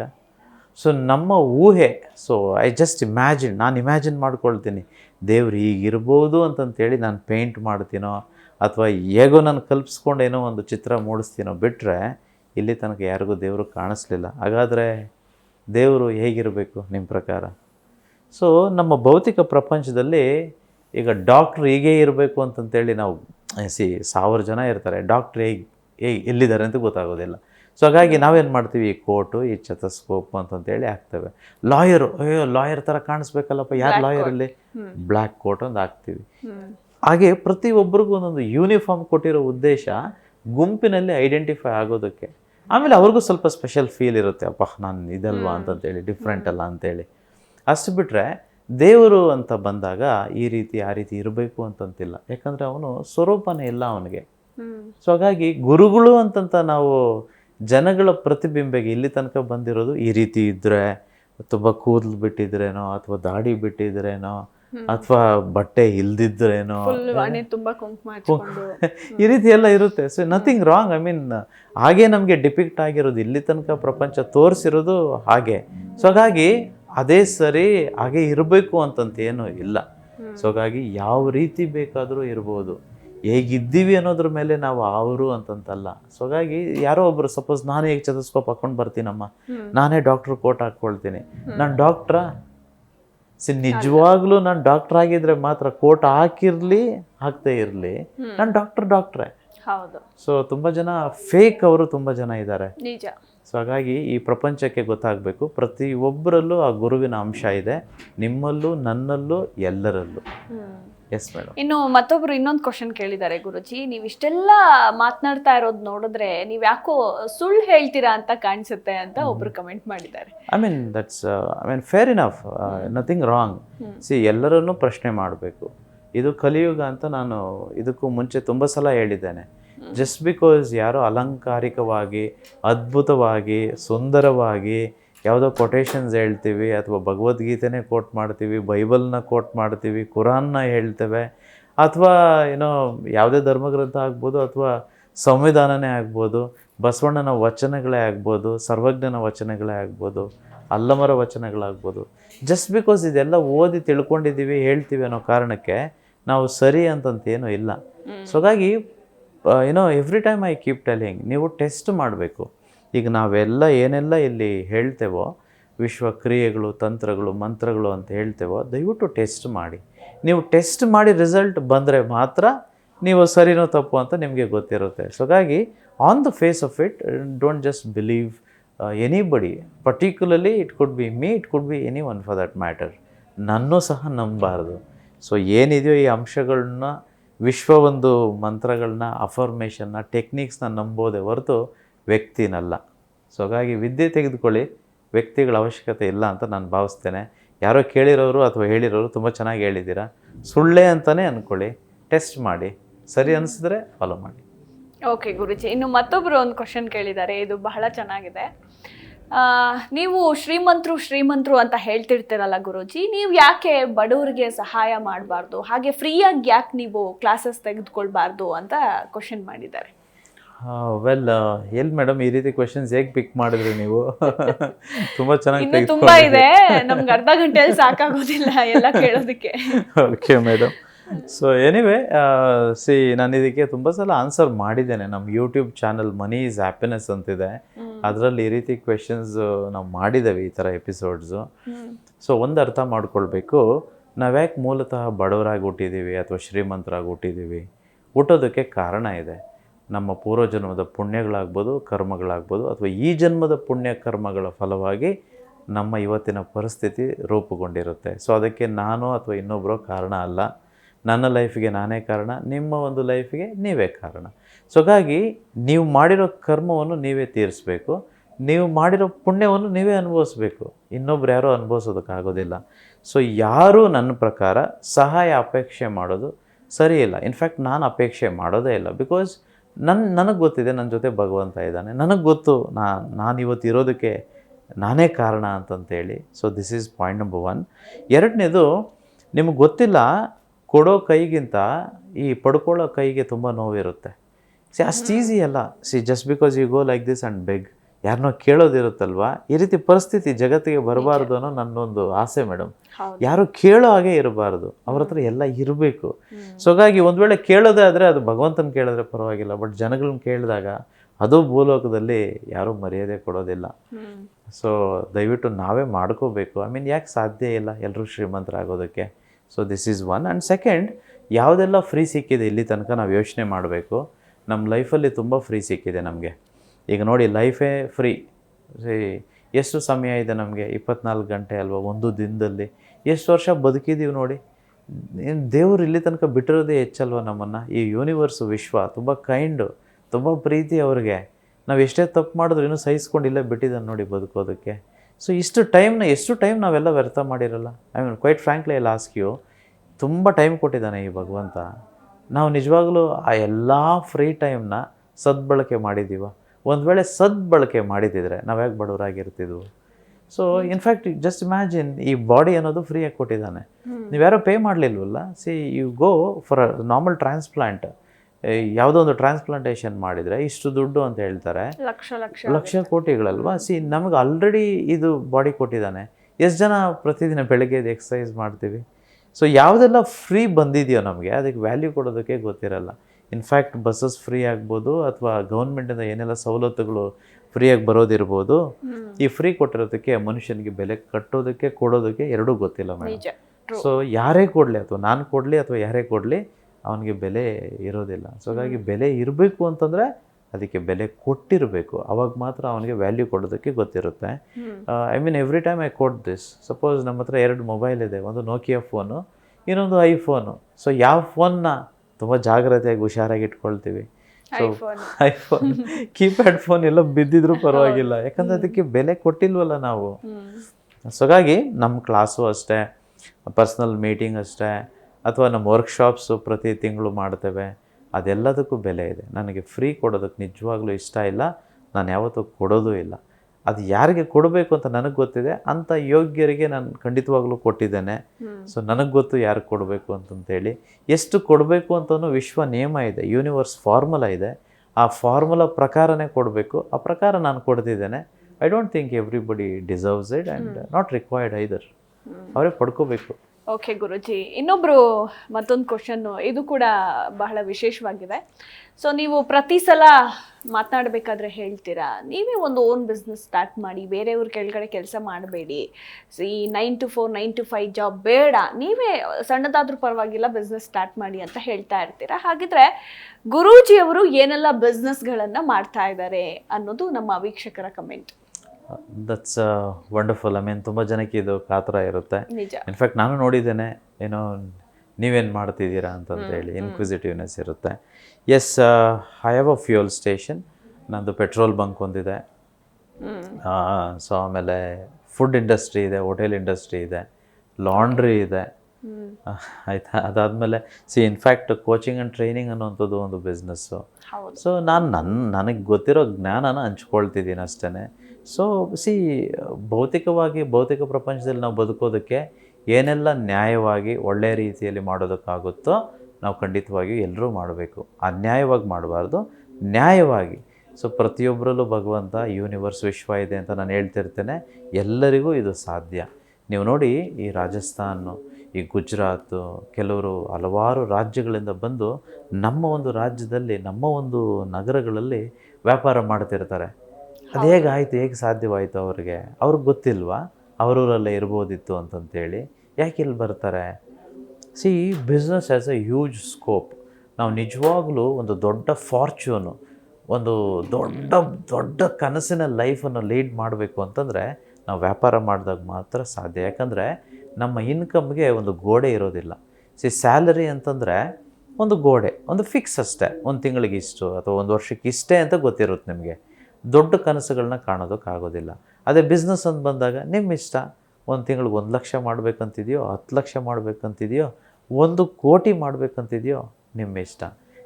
ಸೊ ನಮ್ಮ ಊಹೆ ಸೊ ಐ ಜಸ್ಟ್ ಇಮ್ಯಾಜಿನ್ ನಾನು ಇಮ್ಯಾಜಿನ್ ಮಾಡ್ಕೊಳ್ತೀನಿ. ದೇವ್ರು ಹೀಗಿರ್ಬೋದು ಅಂತಂತೇಳಿ ನಾನು ಪೇಂಟ್ ಮಾಡ್ತೀನೋ ಅಥವಾ ಹೇಗೋ ನಾನು ಕಲ್ಪಿಸ್ಕೊಂಡು ಏನೋ ಒಂದು ಚಿತ್ರ ಮೂಡಿಸ್ತೀನೋ ಬಿಟ್ಟರೆ ಇಲ್ಲಿ ತನಕ ಯಾರಿಗೂ ದೇವರು ಕಾಣಿಸ್ಲಿಲ್ಲ. ಹಾಗಾದರೆ ದೇವರು ಹೇಗಿರಬೇಕು ನಿಮ್ಮ ಪ್ರಕಾರ? ಸೊ ನಮ್ಮ ಭೌತಿಕ ಪ್ರಪಂಚದಲ್ಲಿ ಈಗ ಡಾಕ್ಟ್ರ್ ಹೀಗೆ ಇರಬೇಕು ಅಂತಂತೇಳಿ ನಾವು ಸಿ ಸಾವಿರ ಜನ ಇರ್ತಾರೆ. ಡಾಕ್ಟ್ರ್ ಹೇಗೆ ಹೇಗೆ ಎಲ್ಲಿದ್ದಾರೆ ಅಂತ ಗೊತ್ತಾಗೋದಿಲ್ಲ. ಸೊ ಹಾಗಾಗಿ ನಾವೇನು ಮಾಡ್ತೀವಿ? ಈ ಕೋಟು ಈ ಚತಸ್ಕೋಪ್ ಅಂತಂತೇಳಿ ಹಾಕ್ತೇವೆ. ಲಾಯರು ಅಯ್ಯೋ ಲಾಯರ್ ಥರ ಕಾಣಿಸ್ಬೇಕಲ್ಲಪ್ಪ. ಯಾರು ಲಾಯರಲ್ಲಿ ಬ್ಲ್ಯಾಕ್ ಕೋಟ್ ಒಂದು ಹಾಕ್ತೀವಿ. ಹಾಗೆ ಪ್ರತಿಯೊಬ್ಬರಿಗೂ ಒಂದೊಂದು ಯೂನಿಫಾರ್ಮ್ ಕೊಟ್ಟಿರೋ ಉದ್ದೇಶ ಗುಂಪಿನಲ್ಲಿ ಐಡೆಂಟಿಫೈ ಆಗೋದಕ್ಕೆ. ಆಮೇಲೆ ಅವ್ರಿಗೂ ಸ್ವಲ್ಪ ಸ್ಪೆಷಲ್ ಫೀಲ್ ಇರುತ್ತೆ. ಅಪ್ಪ ನಾನು ಇದಲ್ವಾ ಅಂತಂತೇಳಿ ಡಿಫ್ರೆಂಟ್ ಅಲ್ಲ ಅಂತೇಳಿ. ಅಷ್ಟು ಬಿಟ್ಟರೆ ದೇವರು ಅಂತ ಬಂದಾಗ ಈ ರೀತಿ ಆ ರೀತಿ ಇರಬೇಕು ಅಂತಂತಿಲ್ಲ. ಯಾಕಂದರೆ ಅವನು ಸ್ವರೂಪನೇ ಇಲ್ಲ ಅವನಿಗೆ. ಸೊ ಹಾಗಾಗಿ ಗುರುಗಳು ಅಂತಂತ ನಾವು ಜನಗಳ ಪ್ರತಿಬಿಂಬೆಗೆ ಇಲ್ಲಿ ತನಕ ಬಂದಿರೋದು ಈ ರೀತಿ ಇದ್ದರೆ ತುಂಬ ಕೂದಲು ಬಿಟ್ಟಿದ್ರೇನೋ ಅಥವಾ ದಾಡಿ ಬಿಟ್ಟಿದ್ರೇನೋ ಅಥವಾ ಬಟ್ಟೆ ಇಲ್ದಿದ್ರೇನೋ *laughs* ಈ ರೀತಿ ಎಲ್ಲ ಇರುತ್ತೆ. So nothing wrong I mean ಹಾಗೆ ನಮಗೆ ಡಿಪಿಕ್ಟ್ ಆಗಿರೋದು ಇಲ್ಲಿ ತನಕ ಪ್ರಪಂಚ ತೋರಿಸಿರೋದು ಹಾಗೆ. ಸೊ ಹಾಗಾಗಿ ಅದೇ ಸರಿ ಹಾಗೆ ಇರಬೇಕು ಅಂತಂತ ಏನೂ ಇಲ್ಲ. ಸೊ ಹಾಗಾಗಿ ಯಾವ ರೀತಿ ಬೇಕಾದರೂ ಇರ್ಬೋದು. ಹೇಗಿದ್ದೀವಿ ಅನ್ನೋದ್ರ ಮೇಲೆ ನಾವು ಅವರು ಅಂತಂತಲ್ಲ. ಸೊ ಹಾಗಾಗಿ ಯಾರೋ ಒಬ್ರು ಸಪೋಸ್ ನಾನು ಹೇಗೆ ಚತಸ್ಕೋಪ್ ಹಾಕೊಂಡು ಬರ್ತೀನಮ್ಮ. ನಾನೇ ಡಾಕ್ಟ್ರ್ ಕೋಟ್ ಹಾಕ್ಕೊಳ್ತೀನಿ ನಾನು ಡಾಕ್ಟ್ರಾ ಸಿ ನಿಜವಾಗ್ಲೂ ನಾನು ಡಾಕ್ಟರ್ ಆಗಿದ್ರೆ ಮಾತ್ರ ಕೋಟ್ ಹಾಕಿರ್ಲಿ ಹಾಕ್ತೇ ಇರಲಿ ನಾನು ಡಾಕ್ಟರ್ ಡಾಕ್ಟ್ರೇ ಸೊ ತುಂಬ ಜನ ಫೇಕ್ ಅವರು ತುಂಬ ಜನ ಇದ್ದಾರೆ. ಸೊ ಹಾಗಾಗಿ ಈ ಪ್ರಪಂಚಕ್ಕೆ ಗೊತ್ತಾಗಬೇಕು ಪ್ರತಿ ಒಬ್ಬರಲ್ಲೂ ಆ ಗುರುವಿನ ಅಂಶ ಇದೆ ನಿಮ್ಮಲ್ಲೂ ನನ್ನಲ್ಲೂ ಎಲ್ಲರಲ್ಲೂ. ಎಸ್ ಮೇಡಮ್ ಇನ್ನು ಮತ್ತೊಬ್ರು ಇನ್ನೊಂದು ಕ್ವಶನ್ ಕೇಳಿದ್ದಾರೆ ಗುರುಜಿ. ನೀವು ಇಷ್ಟೆಲ್ಲ ಮಾತನಾಡ್ತಾ ಇರೋದು ನೋಡಿದ್ರೆ ನೀವ್ ಯಾಕೋ ಸುಳ್ಳು ಹೇಳ್ತೀರಾ ಅಂತ ಕಾಣಿಸುತ್ತೆ ಅಂತ ಒಬ್ರು ಕಮೆಂಟ್ ಮಾಡಿದ್ದಾರೆ. I mean that's I mean fair enough nothing wrong see ಎಲ್ಲರನ್ನೂ ಪ್ರಶ್ನೆ ಮಾಡಬೇಕು. ಇದು ಕಲಿಯುಗ ಅಂತ ನಾನು ಇದಕ್ಕೂ ಮುಂಚೆ ತುಂಬ ಸಲ ಹೇಳಿದ್ದೇನೆ. ಜಸ್ಟ್ ಬಿಕಾಸ್ ಯಾರೋ ಅಲಂಕಾರಿಕವಾಗಿ ಅದ್ಭುತವಾಗಿ ಸುಂದರವಾಗಿ ಯಾವುದೋ ಕೊಟೇಷನ್ಸ್ ಹೇಳ್ತೀವಿ ಅಥವಾ ಭಗವದ್ಗೀತೆನೇ ಕೋಟ್ ಮಾಡ್ತೀವಿ ಬೈಬಲ್ನ ಕೋಟ್ ಮಾಡ್ತೀವಿ ಕುರಾನ್ನ ಹೇಳ್ತೇವೆ ಅಥವಾ ಏನೋ ಯಾವುದೇ ಧರ್ಮಗ್ರಂಥ ಆಗ್ಬೋದು ಅಥವಾ ಸಂವಿಧಾನನೇ ಆಗ್ಬೋದು ಬಸವಣ್ಣನ ವಚನಗಳೇ ಆಗ್ಬೋದು ಸರ್ವಜ್ಞನ ವಚನಗಳೇ ಆಗ್ಬೋದು ಅಲ್ಲಮರ ವಚನಗಳಾಗ್ಬೋದು. ಜಸ್ಟ್ ಬಿಕಾಸ್ ಇದೆಲ್ಲ ಓದಿ ತಿಳ್ಕೊಂಡಿದ್ದೀವಿ ಹೇಳ್ತೀವಿ ಅನ್ನೋ ಕಾರಣಕ್ಕೆ ನಾವು ಸರಿ ಅಂತಂತೇನೂ ಇಲ್ಲ. ಸೊ ಹಾಗಾಗಿ ಏನೋ every time I keep telling ನೀವು ಟೆಸ್ಟ್ ಮಾಡಬೇಕು. ಈಗ ನಾವೆಲ್ಲ ಏನೆಲ್ಲ ಇಲ್ಲಿ ಹೇಳ್ತೇವೋ ವಿಶ್ವ ಕ್ರಿಯೆಗಳು ತಂತ್ರಗಳು, ಮಂತ್ರಗಳು ಅಂತ ಹೇಳ್ತೇವೋ, ದಯವಿಟ್ಟು ಟೆಸ್ಟ್ ಮಾಡಿ. ನೀವು ಟೆಸ್ಟ್ ಮಾಡಿ ರಿಸಲ್ಟ್ ಬಂದರೆ ಮಾತ್ರ ನೀವು ಸರಿನೋ ತಪ್ಪು ಅಂತ ನಿಮಗೆ ಗೊತ್ತಿರುತ್ತೆ. ಸೊ ಹಾಗಾಗಿ on the face of it don't just believe anybody particularly it could be me it could be anyone for that matter ನನ್ನೂ ಸಹ ನಂಬಬಾರ್ದು. ಸೊ ಏನಿದೆಯೋ ಈ ಅಂಶಗಳನ್ನ, ವಿಶ್ವ ಒಂದು ಮಂತ್ರಗಳನ್ನ ಅಫರ್ಮೇಷನ್ನ ಟೆಕ್ನಿಕ್ಸ್ನ ನಂಬೋದೇ ಹೊರತು ವ್ಯಕ್ತಿನಲ್ಲ. ಸೊ ಹಾಗಾಗಿ ವಿದ್ಯೆ ತೆಗೆದುಕೊಳ್ಳಿ, ವ್ಯಕ್ತಿಗಳ ಅವಶ್ಯಕತೆ ಇಲ್ಲ ಅಂತ ನಾನು ಭಾವಿಸ್ತೇನೆ. ಯಾರೋ ಕೇಳಿರೋರು ಅಥವಾ ಹೇಳಿರೋರು ತುಂಬ ಚೆನ್ನಾಗಿ ಹೇಳಿದ್ದೀರಾ? ಸುಳ್ಳೇ ಅಂತಲೇ ಅಂದ್ಕೊಳ್ಳಿ ಟೆಸ್ಟ್ ಮಾಡಿ, ಸರಿ ಅನಿಸಿದ್ರೆ ಫಾಲೋ ಮಾಡಿ. ಓಕೆ ಗುರುಜಿ, ಇನ್ನು ಮತ್ತೊಬ್ಬರು ಒಂದು ಕ್ವಶನ್ ಕೇಳಿದ್ದಾರೆ, ಇದು ಬಹಳ ಚೆನ್ನಾಗಿದೆ. ನೀವು ಶ್ರೀಮಂತರು ಶ್ರೀಮಂತರು ಅಂತ ಹೇಳ್ತಿರ್ತೀರಲ್ಲ ಗುರುಜಿ, ನೀವು ಯಾಕೆ ಬಡವರಿಗೆ ಸಹಾಯ ಮಾಡಬಾರ್ದು? ಹಾಗೆ ಫ್ರೀಯಾಗಿ ಯಾಕೆ ನೀವು ಕ್ಲಾಸಸ್ ತೆಗೆದುಕೊಳ್ಬಾರ್ದು ಅಂತ ಕ್ವಶನ್ ಮಾಡಿದ್ದಾರೆ. ವೆಲ್ ಎಲ್ಲಿ ಮೇಡಮ್ ಈ ರೀತಿ ಕ್ವೆಶನ್ಸ್ ಹೇಗೆ ಪಿಕ್ ಮಾಡಿದ್ರಿ ನೀವು? ತುಂಬ ಚೆನ್ನಾಗಿ ತುಂಬಾ ಇದೆ. ನಮ್ಗೆ ಅರ್ಧ ಗಂಟೆಯಲ್ಲಿ ಸಾಕಾಗೋದಿಲ್ಲ ಎಲ್ಲ ಕೇಳೋದಕ್ಕೆ. Okay madam so anyway see ನಾನು ಇದಕ್ಕೆ ತುಂಬ ಸಲ ಆನ್ಸರ್ ಮಾಡಿದ್ದೇನೆ. ನಮ್ಮ YouTube channel money is happiness ಅಂತಿದೆ. ಅದರಲ್ಲಿ ಈ ರೀತಿ ಕ್ವೆಶನ್ಸ್ ನಾವು ಮಾಡಿದ್ದೇವೆ ಈ ಥರ ಎಪಿಸೋಡ್ಸು ಸೊ ಒಂದು ಅರ್ಥ ಮಾಡ್ಕೊಳ್ಬೇಕು. ನಾವ್ಯಾಕೆ ಮೂಲತಃ ಬಡವರಾಗಿ ಹುಟ್ಟಿದ್ದೀವಿ ಅಥವಾ ಶ್ರೀಮಂತರಾಗಿ ಹುಟ್ಟಿದ್ದೀವಿ ಹುಟ್ಟೋದಕ್ಕೆ ಕಾರಣ ಇದೆ. ನಮ್ಮ ಪೂರ್ವಜನ್ಮದ ಪುಣ್ಯಗಳಾಗ್ಬೋದು, ಕರ್ಮಗಳಾಗ್ಬೋದು, ಅಥವಾ ಈ ಜನ್ಮದ ಪುಣ್ಯ ಕರ್ಮಗಳ ಫಲವಾಗಿ ನಮ್ಮ ಇವತ್ತಿನ ಪರಿಸ್ಥಿತಿ ರೂಪುಗೊಂಡಿರುತ್ತೆ. ಸೊ ಅದಕ್ಕೆ ನಾನು ಅಥವಾ ಇನ್ನೊಬ್ಬರು ಕಾರಣ ಅಲ್ಲ. ನನ್ನ ಲೈಫಿಗೆ ನಾನೇ ಕಾರಣ, ನಿಮ್ಮ ಒಂದು ಲೈಫಿಗೆ ನೀವೇ ಕಾರಣ. ಸೊ ಹಾಗಾಗಿ ನೀವು ಮಾಡಿರೋ ಕರ್ಮವನ್ನು ನೀವೇ ತೀರಿಸಬೇಕು. ನೀವು ಮಾಡಿರೋ ಪುಣ್ಯವನ್ನು ನೀವೇ ಅನುಭವಿಸ್ಬೇಕು. ಇನ್ನೊಬ್ರು ಯಾರೂ ಅನುಭವಿಸೋದಕ್ಕಾಗೋದಿಲ್ಲ. ಸೊ ಯಾರೂ ನನ್ನ ಪ್ರಕಾರ ಸಹಾಯ ಅಪೇಕ್ಷೆ ಮಾಡೋದು ಸರಿ ಇಲ್ಲ. ಇನ್ಫ್ಯಾಕ್ಟ್ ನಾನು ಅಪೇಕ್ಷೆ ಮಾಡೋದೇ ಇಲ್ಲ. ಬಿಕಾಸ್ ನನ್ನ ನನಗೆ ಗೊತ್ತಿದೆ ನನ್ನ ಜೊತೆ ಭಗವಂತ ಇದ್ದಾನೆ. ನನಗೆ ಗೊತ್ತು ನಾ ನಾನು ಇವತ್ತು ಇರೋದಕ್ಕೆ ನಾನೇ ಕಾರಣ ಅಂತಂತೇಳಿ so this is point number one ಎರಡನೇದು ನಿಮಗೆ ಗೊತ್ತಿಲ್ಲ ಕೊಡೋ ಕೈಗಿಂತ ಈ ಪಡ್ಕೊಳ್ಳೋ ಕೈಗೆ ತುಂಬ ನೋವಿರುತ್ತೆ. ಸಿ ಅಷ್ಟು ಈಸಿ ಅಲ್ಲ. See just because you go like this and beg ಯಾರನ್ನೋ ಕೇಳೋದಿರುತ್ತಲ್ವಾ? ಈ ರೀತಿ ಪರಿಸ್ಥಿತಿ ಜಗತ್ತಿಗೆ ಬರಬಾರ್ದು ಅನ್ನೋ ನನ್ನೊಂದು ಆಸೆ ಮೇಡಮ್ ಯಾರು ಕೇಳೋ ಹಾಗೆ ಇರಬಾರ್ದು. ಅವ್ರ ಹತ್ರ ಎಲ್ಲ ಇರಬೇಕು. ಸೊ ಹಾಗಾಗಿ ಒಂದು ವೇಳೆ ಕೇಳೋದೇ ಆದರೆ ಅದು ಭಗವಂತನ ಕೇಳಿದ್ರೆ ಪರವಾಗಿಲ್ಲ. ಬಟ್ ಜನಗಳನ್ನ ಕೇಳಿದಾಗ ಅದು ಭೂಲೋಕದಲ್ಲಿ ಯಾರೂ ಮರ್ಯಾದೆ ಕೊಡೋದಿಲ್ಲ. ಸೊ ದಯವಿಟ್ಟು ನಾವೇ ಮಾಡ್ಕೋಬೇಕು. ಐ ಮೀನ್ ಯಾಕೆ ಸಾಧ್ಯ ಇಲ್ಲ ಎಲ್ಲರೂ ಶ್ರೀಮಂತರಾಗೋದಕ್ಕೆ? So this is one and second ಯಾವುದೆಲ್ಲ ಫ್ರೀ ಸಿಕ್ಕಿದೆ ಇಲ್ಲಿ ತನಕ ನಾವು ಯೋಚನೆ ಮಾಡಬೇಕು? ನಮ್ಮ ಲೈಫಲ್ಲಿ ತುಂಬ ಫ್ರೀ ಸಿಕ್ಕಿದೆ ನಮಗೆ. ಈಗ ನೋಡಿ ಲೈಫೇ ಫ್ರೀ. ಎಷ್ಟು ಸಮಯ ಇದೆ ನಮಗೆ? ಇಪ್ಪತ್ನಾಲ್ಕು ಗಂಟೆ ಅಲ್ವಾ ಒಂದು ದಿನದಲ್ಲಿ? ಎಷ್ಟು ವರ್ಷ ಬದುಕಿದ್ದೀವಿ ನೋಡಿ. ಏನು ದೇವರು ಇಲ್ಲಿ ತನಕ ಬಿಟ್ಟಿರೋದೇ ಹೆಚ್ಚಲ್ವ ನಮ್ಮನ್ನು? ಈ ಯೂನಿವರ್ಸ್ ವಿಶ್ವ ತುಂಬ ಕೈಂಡು ತುಂಬ ಪ್ರೀತಿ ಅವ್ರಿಗೆ. ನಾವು ಎಷ್ಟೇ ತಪ್ಪು ಮಾಡಿದ್ರು ಇನ್ನೂ ಸಹಿಸ್ಕೊಂಡು ಇಲ್ಲೇ ಬಿಟ್ಟಿದ್ದಾನೆ ನೋಡಿ ಬದುಕೋದಕ್ಕೆ. ಸೊ ಇಷ್ಟು ಟೈಮ್ನ ಎಷ್ಟು ಟೈಮ್ ನಾವೆಲ್ಲ ವ್ಯರ್ಥ ಮಾಡಿರಲ್ಲ? I mean quite frankly I ask you ತುಂಬ ಟೈಮ್ ಕೊಟ್ಟಿದ್ದಾನೆ ಈ ಭಗವಂತ. ನಾವು ನಿಜವಾಗಲೂ ಆ ಎಲ್ಲ ಫ್ರೀ ಟೈಮ್ನ ಸದ್ಬಳಕೆ ಮಾಡಿದ್ದೀವ. ಒಂದು ವೇಳೆ ಸದ್ಬಳಕೆ ಮಾಡಿದ್ದಿದ್ರೆ ನಾವು ಯಾಕೆ ಬಡವರಾಗಿರ್ತಿದ್ವು? So in fact just imagine ಈ ಬಾಡಿ ಅನ್ನೋದು ಫ್ರೀಯಾಗಿ ಕೊಟ್ಟಿದ್ದಾನೆ. ನೀವು ಯಾರೋ pay ಮಾಡಲಿಲ್ವಲ್ಲ? See you go for normal transplant ಯಾವುದೋ ಒಂದು ಟ್ರಾನ್ಸ್ಪ್ಲಾಂಟೇಷನ್ ಮಾಡಿದರೆ ಇಷ್ಟು ದುಡ್ಡು ಅಂತ ಹೇಳ್ತಾರೆ. ಲಕ್ಷ ಲಕ್ಷ ಲಕ್ಷ ಕೋಟಿಗಳಲ್ವಾ? ಸಿ ನಮಗೆ ಆಲ್ರೆಡಿ ಇದು ಬಾಡಿ ಕೊಟ್ಟಿದ್ದಾನೆ. ಎಷ್ಟು ಜನ ಪ್ರತಿದಿನ ಬೆಳಗ್ಗೆ ಇದು ಎಕ್ಸಸೈಸ್ ಮಾಡ್ತೀವಿ? ಸೊ ಯಾವುದೆಲ್ಲ ಫ್ರೀ ಬಂದಿದೆಯೋ ನಮಗೆ ಅದಕ್ಕೆ ವ್ಯಾಲ್ಯೂ ಕೊಡೋದಕ್ಕೆ ಗೊತ್ತಿರಲ್ಲ. ಇನ್ಫ್ಯಾಕ್ಟ್ ಬಸ್ಸಸ್ ಫ್ರೀ ಆಗ್ಬೋದು ಅಥವಾ ಗೌರ್ಮೆಂಟಿಂದ ಏನೆಲ್ಲ ಸವಲತ್ತುಗಳು ಫ್ರೀಯಾಗಿ ಬರೋದಿರ್ಬೋದು. ಈ ಫ್ರೀ ಕೊಟ್ಟಿರೋದಕ್ಕೆ ಮನುಷ್ಯನಿಗೆ ಬೆಲೆ ಕಟ್ಟೋದಕ್ಕೆ ಕೊಡೋದಕ್ಕೆ ಎರಡೂ ಗೊತ್ತಿಲ್ಲ ಮೇಡಮ್. ಸೊ ಯಾರೇ ಕೊಡಲಿ ಅಥವಾ ನಾನು ಕೊಡಲಿ ಅಥವಾ ಯಾರೇ ಕೊಡಲಿ ಅವನಿಗೆ ಬೆಲೆ ಇರೋದಿಲ್ಲ. ಸೊ ಹಾಗಾಗಿ ಬೆಲೆ ಇರಬೇಕು ಅಂತಂದರೆ ಅದಕ್ಕೆ ಬೆಲೆ ಕೊಟ್ಟಿರಬೇಕು. ಅವಾಗ ಮಾತ್ರ ಅವನಿಗೆ ವ್ಯಾಲ್ಯೂ ಕೊಡೋದಕ್ಕೆ ಗೊತ್ತಿರುತ್ತೆ. I mean every time I got this suppose ನಮ್ಮ ಹತ್ರ ಎರಡು ಮೊಬೈಲ್ ಇದೆ ಒಂದು ನೋಕಿಯಾ ಫೋನು ಇನ್ನೊಂದು ಐಫೋನು ಸೊ ಯಾವ ಫೋನ್ನ ತುಂಬ ಜಾಗ್ರತೆಯಾಗಿ ಹುಷಾರಾಗಿ ಇಟ್ಕೊಳ್ತೀವಿ. ಸೊ ಐಫೋನ್ ಕೀಪ್ಯಾಡ್ ಫೋನ್ ಎಲ್ಲ ಬಿದ್ದಿದ್ರೂ *laughs* ಪರವಾಗಿಲ್ಲ. ಯಾಕಂದ್ರೆ ಅದಕ್ಕೆ ಬೆಲೆ ಕೊಟ್ಟಿಲ್ವಲ್ಲ ನಾವು. ಸೊಗಾಗಿ ಸೊ ಹಾಗಾಗಿ ನಮ್ಮ ಕ್ಲಾಸು ಅಷ್ಟೇ ಪರ್ಸ್ನಲ್ ಮೀಟಿಂಗ್ ಅಷ್ಟೇ ಅಥವಾ ನಮ್ಮ ವರ್ಕ್ಶಾಪ್ಸು ಪ್ರತಿ ತಿಂಗಳು ಮಾಡ್ತೇವೆ. ಅದೆಲ್ಲದಕ್ಕೂ ಬೆಲೆ ಇದೆ. ನನಗೆ ಫ್ರೀ ಕೊಡೋದಕ್ಕೆ ನಿಜವಾಗ್ಲೂ ಇಷ್ಟ ಇಲ್ಲ. ನಾನು ಯಾವತ್ತೂ ಕೊಡೋದೂ ಇಲ್ಲ. ಅದು ಯಾರಿಗೆ ಕೊಡಬೇಕು ಅಂತ ನನಗೆ ಗೊತ್ತಿದೆ ಅಂಥ ಯೋಗ್ಯರಿಗೆ ನಾನು ಖಂಡಿತವಾಗ್ಲೂ ಕೊಟ್ಟಿದ್ದೇನೆ. ಸೊ ನನಗೆ ಗೊತ್ತು ಯಾರಿಗೆ ಕೊಡಬೇಕು ಅಂತಂತೇಳಿ ಎಷ್ಟು ಕೊಡಬೇಕು ಅಂತಲೂ ವಿಶ್ವ ನಿಯಮ ಇದೆ ಯೂನಿವರ್ಸ್ ಫಾರ್ಮುಲಾ ಇದೆ. ಆ ಫಾರ್ಮುಲಾ ಪ್ರಕಾರನೇ ಕೊಡಬೇಕು. ಆ ಪ್ರಕಾರ ನಾನು ಕೊಡ್ತಿದ್ದೇನೆ. I don't think everybody deserves it and not required either ಅವರೇ ಪಡ್ಕೋಬೇಕು. ಓಕೆ ಗುರುಜಿ. ಇನ್ನೊಬ್ರು ಮತ್ತೊಂದು ಕ್ವಶನ್ ಇದು ಕೂಡ ಬಹಳ ವಿಶೇಷವಾಗಿದೆ. ಸೊ ನೀವು ಪ್ರತಿ ಸಲ ಮಾತನಾಡಬೇಕಾದ್ರೆ ಹೇಳ್ತೀರಾ? ನೀವೇ ಒಂದು ಓನ್ ಬಿಸ್ನೆಸ್ ಸ್ಟಾರ್ಟ್ ಮಾಡಿ, ಬೇರೆಯವ್ರ ಕೆಳಗಡೆ ಕೆಲಸ ಮಾಡಬೇಡಿ. ಈ nine to four nine to five job ಬೇಡ. ನೀವೇ ಸಣ್ಣದಾದ್ರೂ ಪರವಾಗಿಲ್ಲ ಬಿಸ್ನೆಸ್ ಸ್ಟಾರ್ಟ್ ಮಾಡಿ ಅಂತ ಹೇಳ್ತಾ ಇರ್ತೀರಾ? ಹಾಗಿದ್ರೆ ಗುರೂಜಿಯವರು ಏನೆಲ್ಲ ಬಿಸ್ನೆಸ್ಗಳನ್ನು ಮಾಡ್ತಾ ಇದ್ದಾರೆ ಅನ್ನೋದು ನಮ್ಮ ವೀಕ್ಷಕರ comment that's wonderful I mean ತುಂಬ ಜನಕ್ಕೆ ಇದು ಕಾತರ ಇರುತ್ತೆ. ಇನ್ಫ್ಯಾಕ್ಟ್ ನಾನು ನೋಡಿದ್ದೇನೆ ಏನೋ ನೀವೇನು ಮಾಡ್ತಿದ್ದೀರಾ ಅಂತಂತೇಳಿ ಇನ್ಕ್ವಿಸಿಟಿವ್ನೆಸ್ ಇರುತ್ತೆ. Yes I have a fuel station ನಂದು ಪೆಟ್ರೋಲ್ ಬಂಕ್ ಒಂದಿದೆ. ಸೊ ಆಮೇಲೆ ಫುಡ್ ಇಂಡಸ್ಟ್ರಿ ಇದೆ ಹೋಟೆಲ್ ಇಂಡಸ್ಟ್ರಿ ಇದೆ ಲಾಂಡ್ರಿ ಇದೆ. ಆಯಿತಾ? ಅದಾದಮೇಲೆ see in fact coaching and training ಅನ್ನುವಂಥದ್ದು ಒಂದು ಬಿಸ್ನೆಸ್ಸು ಸೊ ನಾನು ನನ್ನ ನನಗೆ ಗೊತ್ತಿರೋ ಜ್ಞಾನನ ಹಂಚ್ಕೊಳ್ತಿದ್ದೀನಿ ಅಷ್ಟೇ ಸೊ ಸಿ ಭೌತಿಕವಾಗಿ ಭೌತಿಕ ಪ್ರಪಂಚದಲ್ಲಿ ನಾವು ಬದುಕೋದಕ್ಕೆ ಏನೆಲ್ಲ ನ್ಯಾಯವಾಗಿ ಒಳ್ಳೆಯ ರೀತಿಯಲ್ಲಿ ಮಾಡೋದಕ್ಕಾಗುತ್ತೋ ನಾವು ಖಂಡಿತವಾಗಿಯೂ ಎಲ್ಲರೂ ಮಾಡಬೇಕು. ಅನ್ಯಾಯವಾಗಿ ಮಾಡಬಾರ್ದು. ನ್ಯಾಯವಾಗಿ. ಸೊ ಪ್ರತಿಯೊಬ್ಬರಲ್ಲೂ ಭಗವಂತ ಯೂನಿವರ್ಸ್ ವಿಶ್ವ ಇದೆ ಅಂತ ನಾನು ಹೇಳ್ತಿರ್ತೇನೆ. ಎಲ್ಲರಿಗೂ ಇದು ಸಾಧ್ಯ. ನೀವು ನೋಡಿ ಈ ರಾಜಸ್ಥಾನು, ಈ ಗುಜರಾತ್, ಕೆಲವರು ಹಲವಾರು ರಾಜ್ಯಗಳಿಂದ ಬಂದು ನಮ್ಮ ಒಂದು ರಾಜ್ಯದಲ್ಲಿ, ನಮ್ಮ ಒಂದು ನಗರಗಳಲ್ಲಿ ವ್ಯಾಪಾರ ಮಾಡ್ತಿರ್ತಾರೆ. ಅದು ಹೇಗಾಯಿತು ಆಯಿತು ಹೇಗೆ ಸಾಧ್ಯವಾಯಿತು ಅವ್ರಿಗೆ? ಅವ್ರಿಗೆ ಗೊತ್ತಿಲ್ವಾ? ಅವರೂರಲ್ಲೇ ಇರ್ಬೋದಿತ್ತು ಅಂತಂತೇಳಿ. ಯಾಕೆ ಇಲ್ಲಿ ಬರ್ತಾರೆ? See business as a huge scope ನಾವು ನಿಜವಾಗ್ಲೂ ಒಂದು ದೊಡ್ಡ ಫಾರ್ಚ್ಯೂನು ಒಂದು ದೊಡ್ಡ ದೊಡ್ಡ ಕನಸಿನ ಲೈಫನ್ನು ಲೀಡ್ ಮಾಡಬೇಕು ಅಂತಂದರೆ ನಾವು ವ್ಯಾಪಾರ ಮಾಡಿದಾಗ ಮಾತ್ರ ಸಾಧ್ಯ. ಯಾಕಂದರೆ ನಮ್ಮ ಇನ್ಕಮ್ಗೆ ಒಂದು ಗೋಡೆ ಇರೋದಿಲ್ಲ. ಸಿ ಸ್ಯಾಲರಿ ಅಂತಂದರೆ ಒಂದು ಗೋಡೆ ಒಂದು ಫಿಕ್ಸ್ ಅಷ್ಟೇ. ಒಂದು ತಿಂಗಳಿಗೆ ಇಷ್ಟು ಅಥವಾ ಒಂದು ವರ್ಷಕ್ಕೆ ಇಷ್ಟೇ ಅಂತ ಗೊತ್ತಿರುತ್ತೆ ನಿಮಗೆ. ದೊಡ್ಡ ಕನಸುಗಳನ್ನ ಕಾಣೋದಕ್ಕಾಗೋದಿಲ್ಲ. ಅದೇ ಬಿಸ್ನೆಸ್ ಅಂತ ಬಂದಾಗ ನಿಮ್ಮ ಇಷ್ಟ ಒಂದು ತಿಂಗಳಿಗೆ ಒಂದು ಲಕ್ಷ ಮಾಡಬೇಕಂತಿದೆಯೋ ಹತ್ತು ಲಕ್ಷ ಮಾಡಬೇಕಂತಿದೆಯೋ ಒಂದು ಕೋಟಿ ಮಾಡಬೇಕಂತಿದೆಯೋ ನಿಮ್ಮ ಇಷ್ಟ.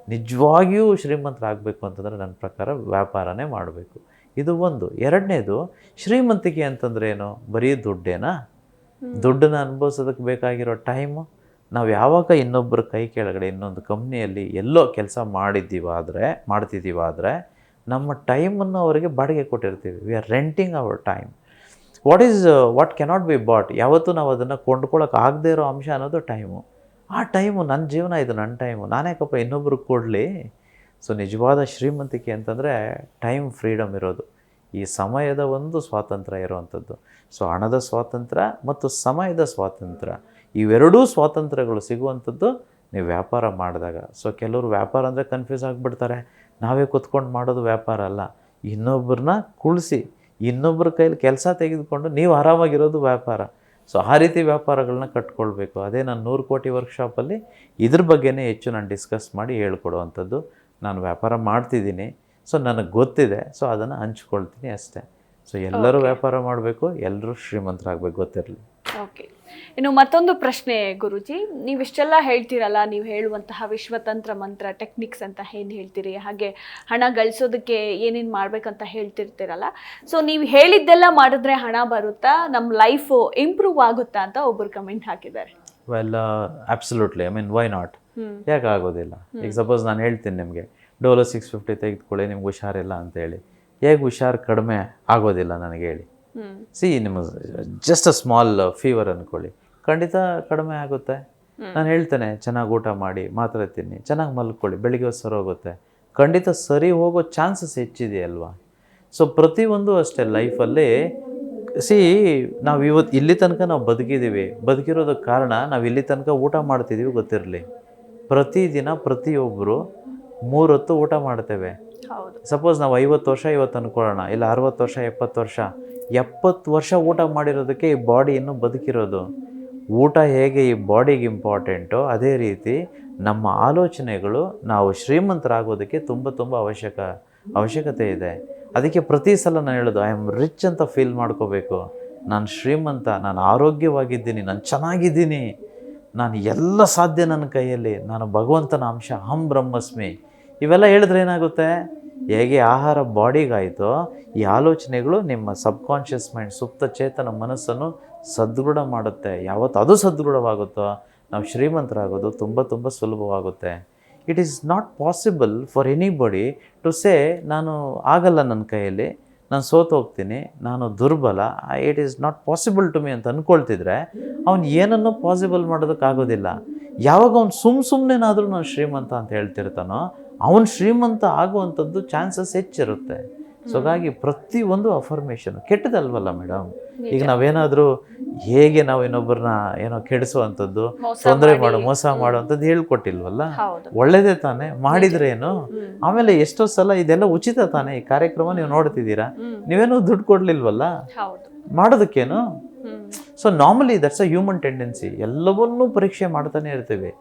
ನಿಜವಾಗಿಯೂ ಶ್ರೀಮಂತರಾಗಬೇಕು ಅಂತಂದರೆ ನನ್ನ ಪ್ರಕಾರ ವ್ಯಾಪಾರನೇ ಮಾಡಬೇಕು. ಇದು ಒಂದು. ಎರಡನೇದು ಶ್ರೀಮಂತಿಕೆ ಅಂತಂದ್ರೆ ಏನು? ಬರೀ ದುಡ್ಡೇನಾ? ದುಡ್ಡನ್ನ ಅನುಭವಿಸೋದಕ್ಕೆ ಬೇಕಾಗಿರೋ ಟೈಮು ನಾವು ಯಾವಾಗ ಇನ್ನೊಬ್ಬರ ಕೈ ಕೆಳಗಡೆ ಇನ್ನೊಂದು ಕಂಪ್ನಿಯಲ್ಲಿ ಎಲ್ಲೋ ಕೆಲಸ ಮಾಡಿದ್ದೀವಾದರೆ ಮಾಡ್ತಿದ್ದೀವಾದರೆ ನಮ್ಮ ಟೈಮನ್ನು ಅವರಿಗೆ ಬಾಡಿಗೆ ಕೊಟ್ಟಿರ್ತೀವಿ. We are renting our time what is what cannot be bought ಯಾವತ್ತೂ ನಾವು ಅದನ್ನು ಕೊಂಡ್ಕೊಳ್ಳೋಕೆ ಆಗದೇ ಇರೋ ಅಂಶ ಅನ್ನೋದು ಟೈಮು ಆ ಟೈಮು ನನ್ನ ಜೀವನ ಇದು ನನ್ನ ಟೈಮು ನಾನೇಕಪ್ಪ ಇನ್ನೊಬ್ರಿಗೆ ಕೊಡಲಿ? ಸೊ ನಿಜವಾದ ಶ್ರೀಮಂತಿಕೆ ಅಂತಂದರೆ ಟೈಮ್ ಫ್ರೀಡಮ್ ಇರೋದು. ಈ ಸಮಯದ ಒಂದು ಸ್ವಾತಂತ್ರ್ಯ ಇರುವಂಥದ್ದು. ಸೊ ಹಣದ ಸ್ವಾತಂತ್ರ್ಯ ಮತ್ತು ಸಮಯದ ಸ್ವಾತಂತ್ರ್ಯ. ಇವೆರಡೂ ಸ್ವಾತಂತ್ರ್ಯಗಳು ಸಿಗುವಂಥದ್ದು ನೀವು ವ್ಯಾಪಾರ ಮಾಡಿದಾಗ. ಸೊ ಕೆಲವರು ವ್ಯಾಪಾರ ಅಂದರೆ ಕನ್ಫ್ಯೂಸ್ ಆಗಿಬಿಡ್ತಾರೆ. ನಾವೇ ಕುತ್ಕೊಂಡು ಮಾಡೋದು ವ್ಯಾಪಾರ ಅಲ್ಲ. ಇನ್ನೊಬ್ಬರನ್ನ ಕುಳಿಸಿ ಇನ್ನೊಬ್ಬರ ಕೈಲಿ ಕೆಲಸ ತೆಗೆದುಕೊಂಡು ನೀವು ಆರಾಮಾಗಿರೋದು ವ್ಯಾಪಾರ. ಸೊ ಆ ರೀತಿ ವ್ಯಾಪಾರಗಳನ್ನ ಕಟ್ಕೊಳ್ಬೇಕು. ಅದೇ ನಾನು ನೂರು ಕೋಟಿ ವರ್ಕ್ಶಾಪಲ್ಲಿ ಇದ್ರ ಬಗ್ಗೆನೇ ಹೆಚ್ಚು ನಾನು ಡಿಸ್ಕಸ್ ಮಾಡಿ ಹೇಳ್ಕೊಡುವಂಥದ್ದು ನಾನು ವ್ಯಾಪಾರ ಮಾಡ್ತಿದ್ದೀನಿ. ಸೊ ನನಗೆ ಗೊತ್ತಿದೆ. ಸೊ ಅದನ್ನು ಹಂಚ್ಕೊಳ್ತೀನಿ ಅಷ್ಟೇ. ಸೊ ಎಲ್ಲರೂ ವ್ಯಾಪಾರ ಮಾಡಬೇಕು ಎಲ್ಲರೂ ಶ್ರೀಮಂತರಾಗಬೇಕು ಗೊತ್ತಿರಲಿ. ಓಕೆ ಇನ್ನು ಮತ್ತೊಂದು ಪ್ರಶ್ನೆ ಗುರುಜಿ. ನೀವಿಷ್ಟೆಲ್ಲ ಹೇಳ್ತೀರಲ್ಲ ನೀವು ಹೇಳುವಂತಹ ವಿಶ್ವತಂತ್ರ ಮಂತ್ರ ಟೆಕ್ನಿಕ್ಸ್ ಅಂತ ಏನು ಹೇಳ್ತೀರಿ? ಹಾಗೆ ಹಣ ಗಳಿಸೋದಕ್ಕೆ ಏನೇನು ಮಾಡ್ಬೇಕಂತ ಹೇಳ್ತಿರ್ತೀರಲ್ಲ. ಸೊ ನೀವು ಹೇಳಿದ್ದೆಲ್ಲ ಮಾಡಿದ್ರೆ ಹಣ ಬರುತ್ತಾ? ನಮ್ಮ ಲೈಫು ಇಂಪ್ರೂವ್ ಆಗುತ್ತಾ ಅಂತ ಒಬ್ಬರು ಕಮೆಂಟ್ ಹಾಕಿದ್ದಾರೆ. Well absolutely I mean why not. ಯಾಕೆ ಆಗೋದಿಲ್ಲ? ಈಗ ಸಪೋಸ್ ನಾನು ಹೇಳ್ತೀನಿ ನಿಮಗೆ ಡೋಲೋ ಸಿಕ್ಸ್ ಫಿಫ್ಟಿ ತೆಗೆದುಕೊಳ್ಳಿ ನಿಮ್ಗೆ ಹುಷಾರಿಲ್ಲ ಅಂತ ಹೇಳಿ. ಹೇಗೆ ಹುಷಾರು ಕಡಿಮೆ ಆಗೋದಿಲ್ಲ ನನಗೆ ಹೇಳಿ. ಸಿ ನಿಮ್ಮ ಜಸ್ಟ್ ಅ ಸ್ಮಾಲ್ ಫೀವರ್ ಅಂದ್ಕೊಳ್ಳಿ ಖಂಡಿತ ಕಡಿಮೆ ಆಗುತ್ತೆ. ನಾನು ಹೇಳ್ತೇನೆ ಚೆನ್ನಾಗಿ ಊಟ ಮಾಡಿ ಮಾತ್ರೆ ತಿನ್ನಿ ಚೆನ್ನಾಗಿ ಮಲ್ಕೊಳ್ಳಿ ಬೆಳಿಗ್ಗೆ ಸರಿ ಹೋಗುತ್ತೆ ಖಂಡಿತ ಸರಿ ಹೋಗೋ ಚಾನ್ಸಸ್ ಹೆಚ್ಚಿದೆಯಲ್ವಾ ಸೊ ಪ್ರತಿಯೊಂದು ಅಷ್ಟೇ ಲೈಫಲ್ಲಿ ಸಿ ನಾವು ಇವತ್ತು ಇಲ್ಲಿ ತನಕ ನಾವು ಬದುಕಿದ್ದೀವಿ ಬದುಕಿರೋದಕ್ಕೆ ಕಾರಣ ನಾವು ಇಲ್ಲಿ ತನಕ ಊಟ ಮಾಡ್ತಿದ್ದೀವಿ ಗೊತ್ತಿರಲಿ. ಪ್ರತಿದಿನ ಪ್ರತಿಯೊಬ್ಬರು ಮೂರೊತ್ತು ಊಟ ಮಾಡ್ತೇವೆ. ಸಪೋಸ್ ನಾವು ಐವತ್ತು ವರ್ಷ ಇವತ್ತು ಅಂದ್ಕೊಳ್ಳೋಣ ಇಲ್ಲ ಅರವತ್ತು ವರ್ಷ ಎಪ್ಪತ್ತು ವರ್ಷ. ಎಪ್ಪತ್ತು ವರ್ಷ ಊಟ ಮಾಡಿರೋದಕ್ಕೆ ಈ ಬಾಡಿ ಇನ್ನೂ ಬದುಕಿರೋದು. ಊಟ ಹೇಗೆ ಈ ಬಾಡಿಗೆ ಇಂಪಾರ್ಟೆಂಟೋ ಅದೇ ರೀತಿ ನಮ್ಮ ಆಲೋಚನೆಗಳು ನಾವು ಶ್ರೀಮಂತರಾಗೋದಕ್ಕೆ ತುಂಬ ತುಂಬ ಅವಶ್ಯಕ, ಅವಶ್ಯಕತೆ ಇದೆ. ಅದಕ್ಕೆ ಪ್ರತಿ ಸಲ ನಾನು ಹೇಳೋದು ಐ ಆಮ್ ರಿಚ್ ಅಂತ ಫೀಲ್ ಮಾಡ್ಕೋಬೇಕು. ನಾನು ಶ್ರೀಮಂತ, ನಾನು ಆರೋಗ್ಯವಾಗಿದ್ದೀನಿ, ನಾನು ಚೆನ್ನಾಗಿದ್ದೀನಿ. ನಾನು ಎಲ್ಲ ಸಾಧ್ಯ ನನ್ನ ಕೈಯಲ್ಲಿ. ನಾನು ಭಗವಂತನ ಅಂಶ ಅಹಂ ಬ್ರಹ್ಮಸ್ಮಿ. ಇವೆಲ್ಲ ಹೇಳಿದ್ರೆ ಏನಾಗುತ್ತೆ? ಹೇಗೆ ಆಹಾರ ಬಾಡಿಗಾಯಿತೋ ಈ ಆಲೋಚನೆಗಳು ನಿಮ್ಮ ಸಬ್ಕಾನ್ಷಿಯಸ್ ಮೈಂಡ್, ಸುಪ್ತ ಚೇತನ ಮನಸ್ಸನ್ನು ಸದೃಢ ಮಾಡುತ್ತೆ. ಯಾವತ್ತು ಅದು ಸದೃಢವಾಗುತ್ತೋ ನಾವು ಶ್ರೀಮಂತರಾಗೋದು ತುಂಬ ತುಂಬ ಸುಲಭವಾಗುತ್ತೆ. It is not possible for anybody to say ನಾನು ಆಗಲ್ಲ ನನ್ನ ಕೈಯಲ್ಲಿ, ನಾನು ಸೋತು ಹೋಗ್ತೀನಿ, ನಾನು ದುರ್ಬಲ it is not possible to me ಅಂತ ಅಂದ್ಕೊಳ್ತಿದ್ರೆ ಅವ್ನು ಏನನ್ನೂ ಪಾಸಿಬಲ್ ಮಾಡೋದಕ್ಕಾಗೋದಿಲ್ಲ. ಯಾವಾಗ ಅವ್ನು ಸುಮ್ಮ ಸುಮ್ಮನೆನಾದರೂ ನಾನು ಶ್ರೀಮಂತ ಅಂತ ಹೇಳ್ತಿರ್ತಾನೋ ಅವನು ಶ್ರೀಮಂತ ಆಗುವಂಥದ್ದು ಚಾನ್ಸಸ್ ಹೆಚ್ಚಿರುತ್ತೆ. ಸೊ ಹಾಗಾಗಿ ಪ್ರತಿಯೊಂದು ಅಫರ್ಮೇಷನ್ ಕೆಟ್ಟದಲ್ವಲ್ಲ ಮೇಡಮ್ ಈಗ ನಾವೇನಾದರೂ ಹೇಗೆ ನಾವು ಇನ್ನೊಬ್ಬರನ್ನ ಏನೋ ಕೆಡಿಸುವಂಥದ್ದು ತೊಂದರೆ ಮಾಡು. ಮಾಡೋ ಮೋಸ ಮಾಡುವಂಥದ್ದು ಹೇಳ್ಕೊಟ್ಟಿಲ್ವಲ್ಲ? ಒಳ್ಳೆಯದೇ ಒಳ್ಳೇದೇ ತಾನೇ? ಮಾಡಿದ್ರೆ ಏನು ಆಮೇಲೆ ಎಷ್ಟೋ ಸಲ ಇದೆಲ್ಲ ಉಚಿತ ತಾನೇ ಈ ಕಾರ್ಯಕ್ರಮ ನೀವು ನೋಡ್ತಿದ್ದೀರಾ? ನೀವೇನು ದುಡ್ಡು ಕೊಡ್ಲಿಲ್ವಲ್ಲ? ಮಾಡೋದಕ್ಕೇನು? So normally that's a human tendency ಎಲ್ಲವನ್ನೂ ಪರೀಕ್ಷೆ ಮಾಡ್ತಾನೆ ಇರ್ತೀವಿ.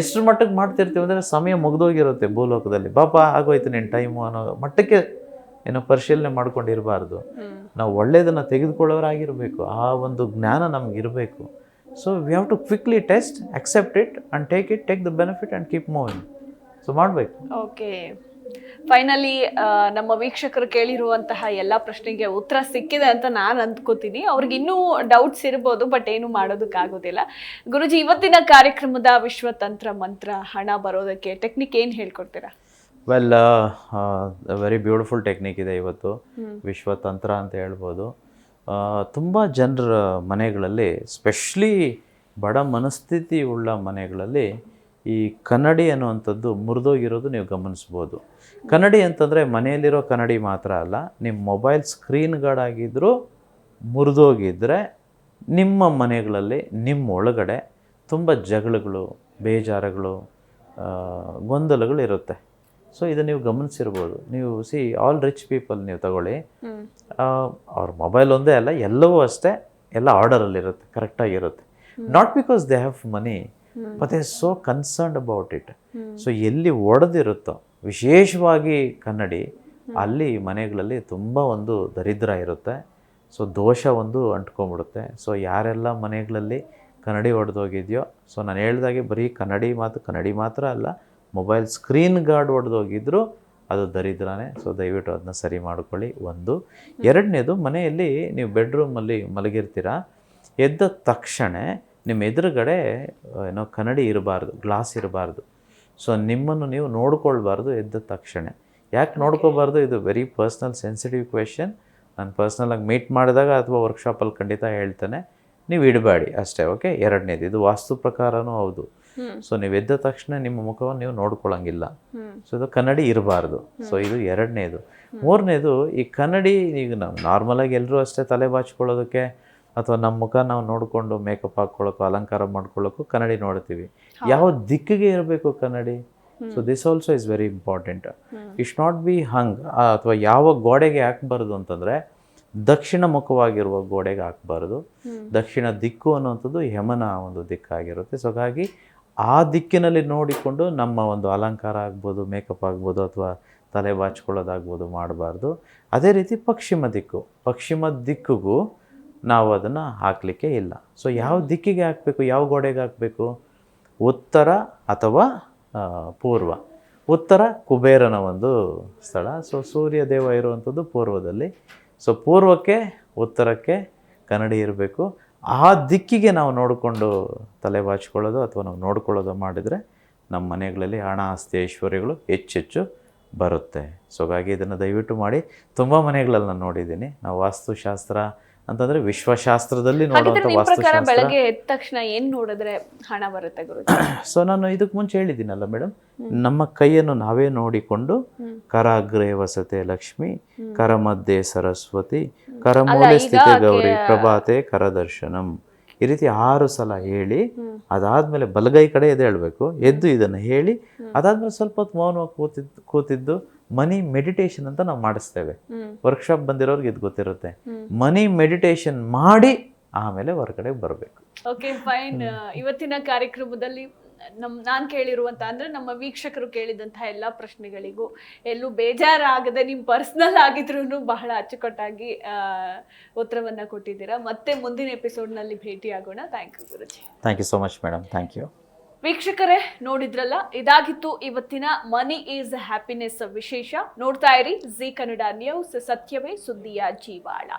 ಎಷ್ಟು ಮಟ್ಟಕ್ಕೆ ಮಾಡ್ತಿರ್ತೀವಿ ಅಂದರೆ ಸಮಯ ಮುಗ್ದೋಗಿರುತ್ತೆ ಭೂಲೋಕದಲ್ಲಿ. ಬಾಪ ಆಗೋಯ್ತು ನಿನ್ನ ಟೈಮು ಅನ್ನೋ ಮಟ್ಟಕ್ಕೆ ಏನೋ ಪರಿಶೀಲನೆ ಮಾಡ್ಕೊಂಡಿರಬಾರ್ದು. ನಾವು ಒಳ್ಳೆಯದನ್ನು ತೆಗೆದುಕೊಳ್ಳೋರಾಗಿರಬೇಕು. ಆ ಒಂದು ಜ್ಞಾನ ನಮ್ಗೆ ಇರಬೇಕು so we have to quickly test accept it and take it take the benefit and keep moving so ಮಾಡಬೇಕು. ಓಕೆ ಫೈನಲಿ ನಮ್ಮ ವೀಕ್ಷಕರು ಕೇಳಿರುವಂತಹ ಎಲ್ಲ ಪ್ರಶ್ನೆಗೆ ಉತ್ತರ ಸಿಕ್ಕಿದೆ ಅಂತ ನಾನು ಅಂದ್ಕೋತೀನಿ. ಅವ್ರಿಗೆ ಇನ್ನೂ ಡೌಟ್ಸ್ ಇರ್ಬೋದು ಬಟ್ ಏನು ಮಾಡೋದಕ್ಕಾಗೋದಿಲ್ಲ ಗುರುಜಿ ಇವತ್ತಿನ ಕಾರ್ಯಕ್ರಮದ ವಿಶ್ವ ತಂತ್ರ ಮಂತ್ರ ಹಣ ಬರೋದಕ್ಕೆ ಟೆಕ್ನಿಕ್ ಏನು ಹೇಳ್ಕೊಡ್ತೀರಾ? ವೆಲ್ ವೆರಿ ಬ್ಯೂಟಿಫುಲ್ ಟೆಕ್ನಿಕ್ ಇದೆ ಇವತ್ತು. ವಿಶ್ವ ವಿಶ್ವತಂತ್ರ ಅಂತ ಹೇಳ್ಬೋದು. ತುಂಬ ಜನರ ಮನೆಗಳಲ್ಲಿ ಸ್ಪೆಷಲಿ ಬಡ ಮನಸ್ಥಿತಿ ಉಳ್ಳ ಮನೆಗಳಲ್ಲಿ ಈ ಕನ್ನಡಿ ಅನ್ನುವಂಥದ್ದು ಮುರಿದೋಗಿರೋದು ನೀವು ಗಮನಿಸ್ಬೋದು. ಕನ್ನಡಿ ಅಂತಂದರೆ ಮನೆಯಲ್ಲಿರೋ ಕನ್ನಡಿ ಮಾತ್ರ ಅಲ್ಲ ನಿಮ್ಮ ಮೊಬೈಲ್ ಸ್ಕ್ರೀನ್ ಗಾರ್ಡ್ ಆಗಿದ್ದರೂ ಮುರಿದೋಗಿದ್ದರೆ ನಿಮ್ಮ ಮನೆಗಳಲ್ಲಿ ನಿಮ್ಮ ಒಳಗಡೆ ತುಂಬ ಜಗಳಗಳು ಬೇಜಾರುಗಳು ಗೊಂದಲಗಳು ಇರುತ್ತೆ. ಸೊ ಇದು ನೀವು ಗಮನಿಸಿರ್ಬೋದು. ನೀವು ಸಿ ಆಲ್ ರಿಚ್ ಪೀಪಲ್ ನೀವು ತಗೊಳ್ಳಿ. ಅವ್ರ ಮೊಬೈಲ್ ಒಂದೇ ಅಲ್ಲ ಎಲ್ಲವೂ ಅಷ್ಟೇ ಎಲ್ಲ ಆರ್ಡರಲ್ಲಿರುತ್ತೆ ಕರೆಕ್ಟಾಗಿರುತ್ತೆ not because they have money but they so concerned about it. So ಎಲ್ಲಿ ಒಡೆದಿರುತ್ತೋ ವಿಶೇಷವಾಗಿ ಕನ್ನಡಿ ಅಲ್ಲಿ ಮನೆಗಳಲ್ಲಿ ತುಂಬ ಒಂದು ದರಿದ್ರ ಇರುತ್ತೆ. ಸೊ ದೋಷ ಒಂದು ಅಂಟ್ಕೊಂಡ್ಬಿಡುತ್ತೆ. ಸೊ ಯಾರೆಲ್ಲ ಮನೆಗಳಲ್ಲಿ ಕನ್ನಡಿ ಒಡೆದೋಗಿದೆಯೋ ಸೊ ನಾನು ಹೇಳ್ದಾಗೆ ಬರೀ ಕನ್ನಡಿ ಮಾತು ಕನ್ನಡಿ ಮಾತ್ರ ಅಲ್ಲ ಮೊಬೈಲ್ ಸ್ಕ್ರೀನ್ ಗಾರ್ಡ್ ಒಡೆದೋಗಿದ್ರು ಅದು ದರಿದ್ರನೇ. ಸೊ ದಯವಿಟ್ಟು ಅದನ್ನ ಸರಿ ಮಾಡ್ಕೊಳ್ಳಿ. ಒಂದು. ಎರಡನೇದು ಮನೆಯಲ್ಲಿ ನೀವು ಬೆಡ್ರೂಮಲ್ಲಿ ಮಲಗಿರ್ತೀರಾ ಎದ್ದ ತಕ್ಷಣ ನಿಮ್ಮ ಎದುರುಗಡೆ ಏನೋ ಕನ್ನಡಿ ಇರಬಾರ್ದು ಗ್ಲಾಸ್ ಇರಬಾರ್ದು. ಸೊ ನಿಮ್ಮನ್ನು ನೀವು ನೋಡ್ಕೊಳ್ಬಾರ್ದು ಎದ್ದ ತಕ್ಷಣ. ಯಾಕೆ ನೋಡ್ಕೋಬಾರ್ದು ಇದು ವೆರಿ ಪರ್ಸ್ನಲ್ ಸೆನ್ಸಿಟಿವ್ ಕ್ವೆಶನ್ ನಾನು ಪರ್ಸ್ನಲಾಗಿ ಮೀಟ್ ಮಾಡಿದಾಗ ಅಥವಾ ವರ್ಕ್ಶಾಪಲ್ಲಿ ಖಂಡಿತ ಹೇಳ್ತೇನೆ. ನೀವು ಇಡಬೇಡಿ ಅಷ್ಟೇ ಓಕೆ ಎರಡನೇದು ಇದು ವಾಸ್ತು ಪ್ರಕಾರನೂ ಹೌದು. ಸೊ ನೀವು ಎದ್ದ ತಕ್ಷಣ ನಿಮ್ಮ ಮುಖವನ್ನು ನೀವು ನೋಡ್ಕೊಳ್ಳೋಂಗಿಲ್ಲ ಸೊ ಇದು ಕನ್ನಡಿ ಇರಬಾರ್ದು. ಸೊ ಇದು ಎರಡನೇದು. ಮೂರನೇದು ಈ ಕನ್ನಡಿ ಈಗ ನಾವು ನಾರ್ಮಲಾಗಿ ಎಲ್ಲರೂ ಅಷ್ಟೇ ತಲೆ ಬಾಚ್ಕೊಳ್ಳೋದಕ್ಕೆ ಅಥವಾ ನಮ್ಮ ಮುಖ ನಾವು ನೋಡಿಕೊಂಡು ಮೇಕಪ್ ಹಾಕ್ಕೊಳ್ಳೋಕ್ಕೂ ಅಲಂಕಾರ ಮಾಡ್ಕೊಳ್ಳೋಕ್ಕೂ ಕನ್ನಡಿ ನೋಡ್ತೀವಿ. ಯಾವ ದಿಕ್ಕಿಗೆ ಇರಬೇಕು ಕನ್ನಡಿ? So this also is very important it not be hung ಅಥವಾ ಯಾವ ಗೋಡೆಗೆ ಹಾಕ್ಬಾರ್ದು ಅಂತಂದರೆ ದಕ್ಷಿಣ ಮುಖವಾಗಿರುವ ಗೋಡೆಗೆ ಹಾಕಬಾರ್ದು. ದಕ್ಷಿಣ ದಿಕ್ಕು ಅನ್ನುವಂಥದ್ದು ಯಮನ ಒಂದು ದಿಕ್ಕಾಗಿರುತ್ತೆ ಸೊ ಹಾಗಾಗಿ ಆ ದಿಕ್ಕಿನಲ್ಲಿ ನೋಡಿಕೊಂಡು ನಮ್ಮ ಒಂದು ಅಲಂಕಾರ ಆಗ್ಬೋದು ಮೇಕಪ್ ಆಗ್ಬೋದು ಅಥವಾ ತಲೆ ಬಾಚ್ಕೊಳ್ಳೋದಾಗ್ಬೋದು ಮಾಡಬಾರ್ದು. ಅದೇ ರೀತಿ ಪಶ್ಚಿಮ ದಿಕ್ಕು. ಪಶ್ಚಿಮ ದಿಕ್ಕಿಗೂ ನಾವು ಅದನ್ನು ಹಾಕಲಿಕ್ಕೆ ಇಲ್ಲ. ಸೊ ಯಾವ ದಿಕ್ಕಿಗೆ ಹಾಕಬೇಕು ಯಾವ ಗೋಡೆಗೆ ಹಾಕಬೇಕು? ಉತ್ತರ ಅಥವಾ ಪೂರ್ವ. ಉತ್ತರ ಕುಬೇರನ ಒಂದು ಸ್ಥಳ. ಸೊ ಸೂರ್ಯದೇವ ಇರುವಂಥದ್ದು ಪೂರ್ವದಲ್ಲಿ. ಸೊ, ಪೂರ್ವಕ್ಕೆ, ಉತ್ತರಕ್ಕೆ ಕನ್ನಡಿ ಇರಬೇಕು. ಆ ದಿಕ್ಕಿಗೆ ನಾವು ನೋಡಿಕೊಂಡು ತಲೆ ಬಾಚಿಕೊಳ್ಳೋದು ಅಥವಾ ನಾವು ನೋಡ್ಕೊಳ್ಳೋದು ಮಾಡಿದರೆ ನಮ್ಮ ಮನೆಗಳಲ್ಲಿ ಹಣ ಆಸ್ತಿ ಐಶ್ವರ್ಯಗಳು ಹೆಚ್ಚೆಚ್ಚು ಬರುತ್ತೆ. ಸೊ, ಹಾಗಾಗಿ ಇದನ್ನು ದಯವಿಟ್ಟು ಮಾಡಿ. ತುಂಬ ಮನೆಗಳಲ್ಲಿ ನಾನು ನೋಡಿದ್ದೀನಿ. ನಾವು ವಾಸ್ತುಶಾಸ್ತ್ರ ಅಂತಂದರೆ ವಿಶ್ವಶಾಸ್ತ್ರದಲ್ಲಿ ನೋಡುವಂತ ನೋಡುವಂಥ ವಾಸ್ತುಶಾಸ್ತ್ರ ಬೆಳಗ್ಗೆ ಎದ್ದ ತಕ್ಷಣ ಏನು ನೋಡಿದ್ರೆ ಹಣ ಬರುತ್ತೆ ಗುರುಜಿ? *clears throat* ಸೊ ನಾನು ಇದಕ್ಕೆ ಮುಂಚೆ ಹೇಳಿದ್ದೀನಲ್ಲ ಮೇಡಮ್ ನಮ್ಮ ಕೈಯನ್ನು ನಾವೇ ನೋಡಿಕೊಂಡು ಕರ ಕರಾಗ್ರೆ ವಸತೆ ಲಕ್ಷ್ಮಿ ಕರ ಮಧ್ಯೆ ಸರಸ್ವತಿ ಕರಮೂಲೆ ಸ್ಥಿತಿ ಗೌರಿ ಪ್ರಭಾತೆ ಕರದರ್ಶನಂ. ಈ ರೀತಿ ಆರು ಸಲ ಹೇಳಿ. ಅದಾದ್ಮೇಲೆ ಬಲಗೈ ಕಡೆ ಎದ್ದೇಳಬೇಕು. ಎದ್ದು ಇದನ್ನು ಹೇಳಿ ಅದಾದ್ಮೇಲೆ ಸ್ವಲ್ಪ ಹೊತ್ತು ಮೌನವಾಗಿ ಕೂತಿದ್ದು ಕೂತಿದ್ದು ಮನಿ ಮೆಡಿಟೇಷನ್ ಅಂತ ನಾವು ಮಾಡಿಸ್ತೇವೆ. ವರ್ಕ್ಶಾಪ್ ಬಂದಿರೋರ್ಗೆ ಇದು ಗೊತ್ತಿರುತ್ತೆ. ಮನಿ ಮೆಡಿಟೇಷನ್ ಮಾಡಿ ಆಮೇಲೆ ಹೊರಗಡೆ ಬರಬೇಕು. ಓಕೆ ಫೈನ್ ಇವತ್ತಿನ ಕಾರ್ಯಕ್ರಮದಲ್ಲಿ ನಮ್ ನಾನು ಕೇಳಿರುವಂತ ಅಂದ್ರೆ ನಮ್ಮ ವೀಕ್ಷಕರು ಕೇಳಿದಂತಹ ಎಲ್ಲಾ ಪ್ರಶ್ನೆಗಳಿಗೂ ಎಲ್ಲೂ ಬೇಜಾರಾಗದೆ ನಿಮ್ ಪರ್ಸನಲ್ ಆಗಿದ್ರು ಬಹಳ ಅಚ್ಚುಕಟ್ಟಾಗಿ ಉತ್ತರವನ್ನು ಕೊಟ್ಟಿದ್ದೀರಾ. ಮತ್ತೆ ಮುಂದಿನ ಎಪಿಸೋಡ್ನಲ್ಲಿ ಭೇಟಿ ಆಗೋಣ thank you guruji. Thank you so much madam thank you ವೀಕ್ಷಕರೇ, ನೋಡಿದ್ರಲ್ಲ, ಇದಾಗಿತ್ತು ಇವತ್ತಿನ ಮನಿ ಈಸ್ ಹ್ಯಾಪಿನೆಸ್ ವಿಶೇಷ. ನೋಡ್ತಾ ಇರಿ, ಜಿ ಕನ್ನಡ ನ್ಯೂಸ್, ಸತ್ಯವೇ ಸುದ್ದಿಯ ಜೀವಾಳ.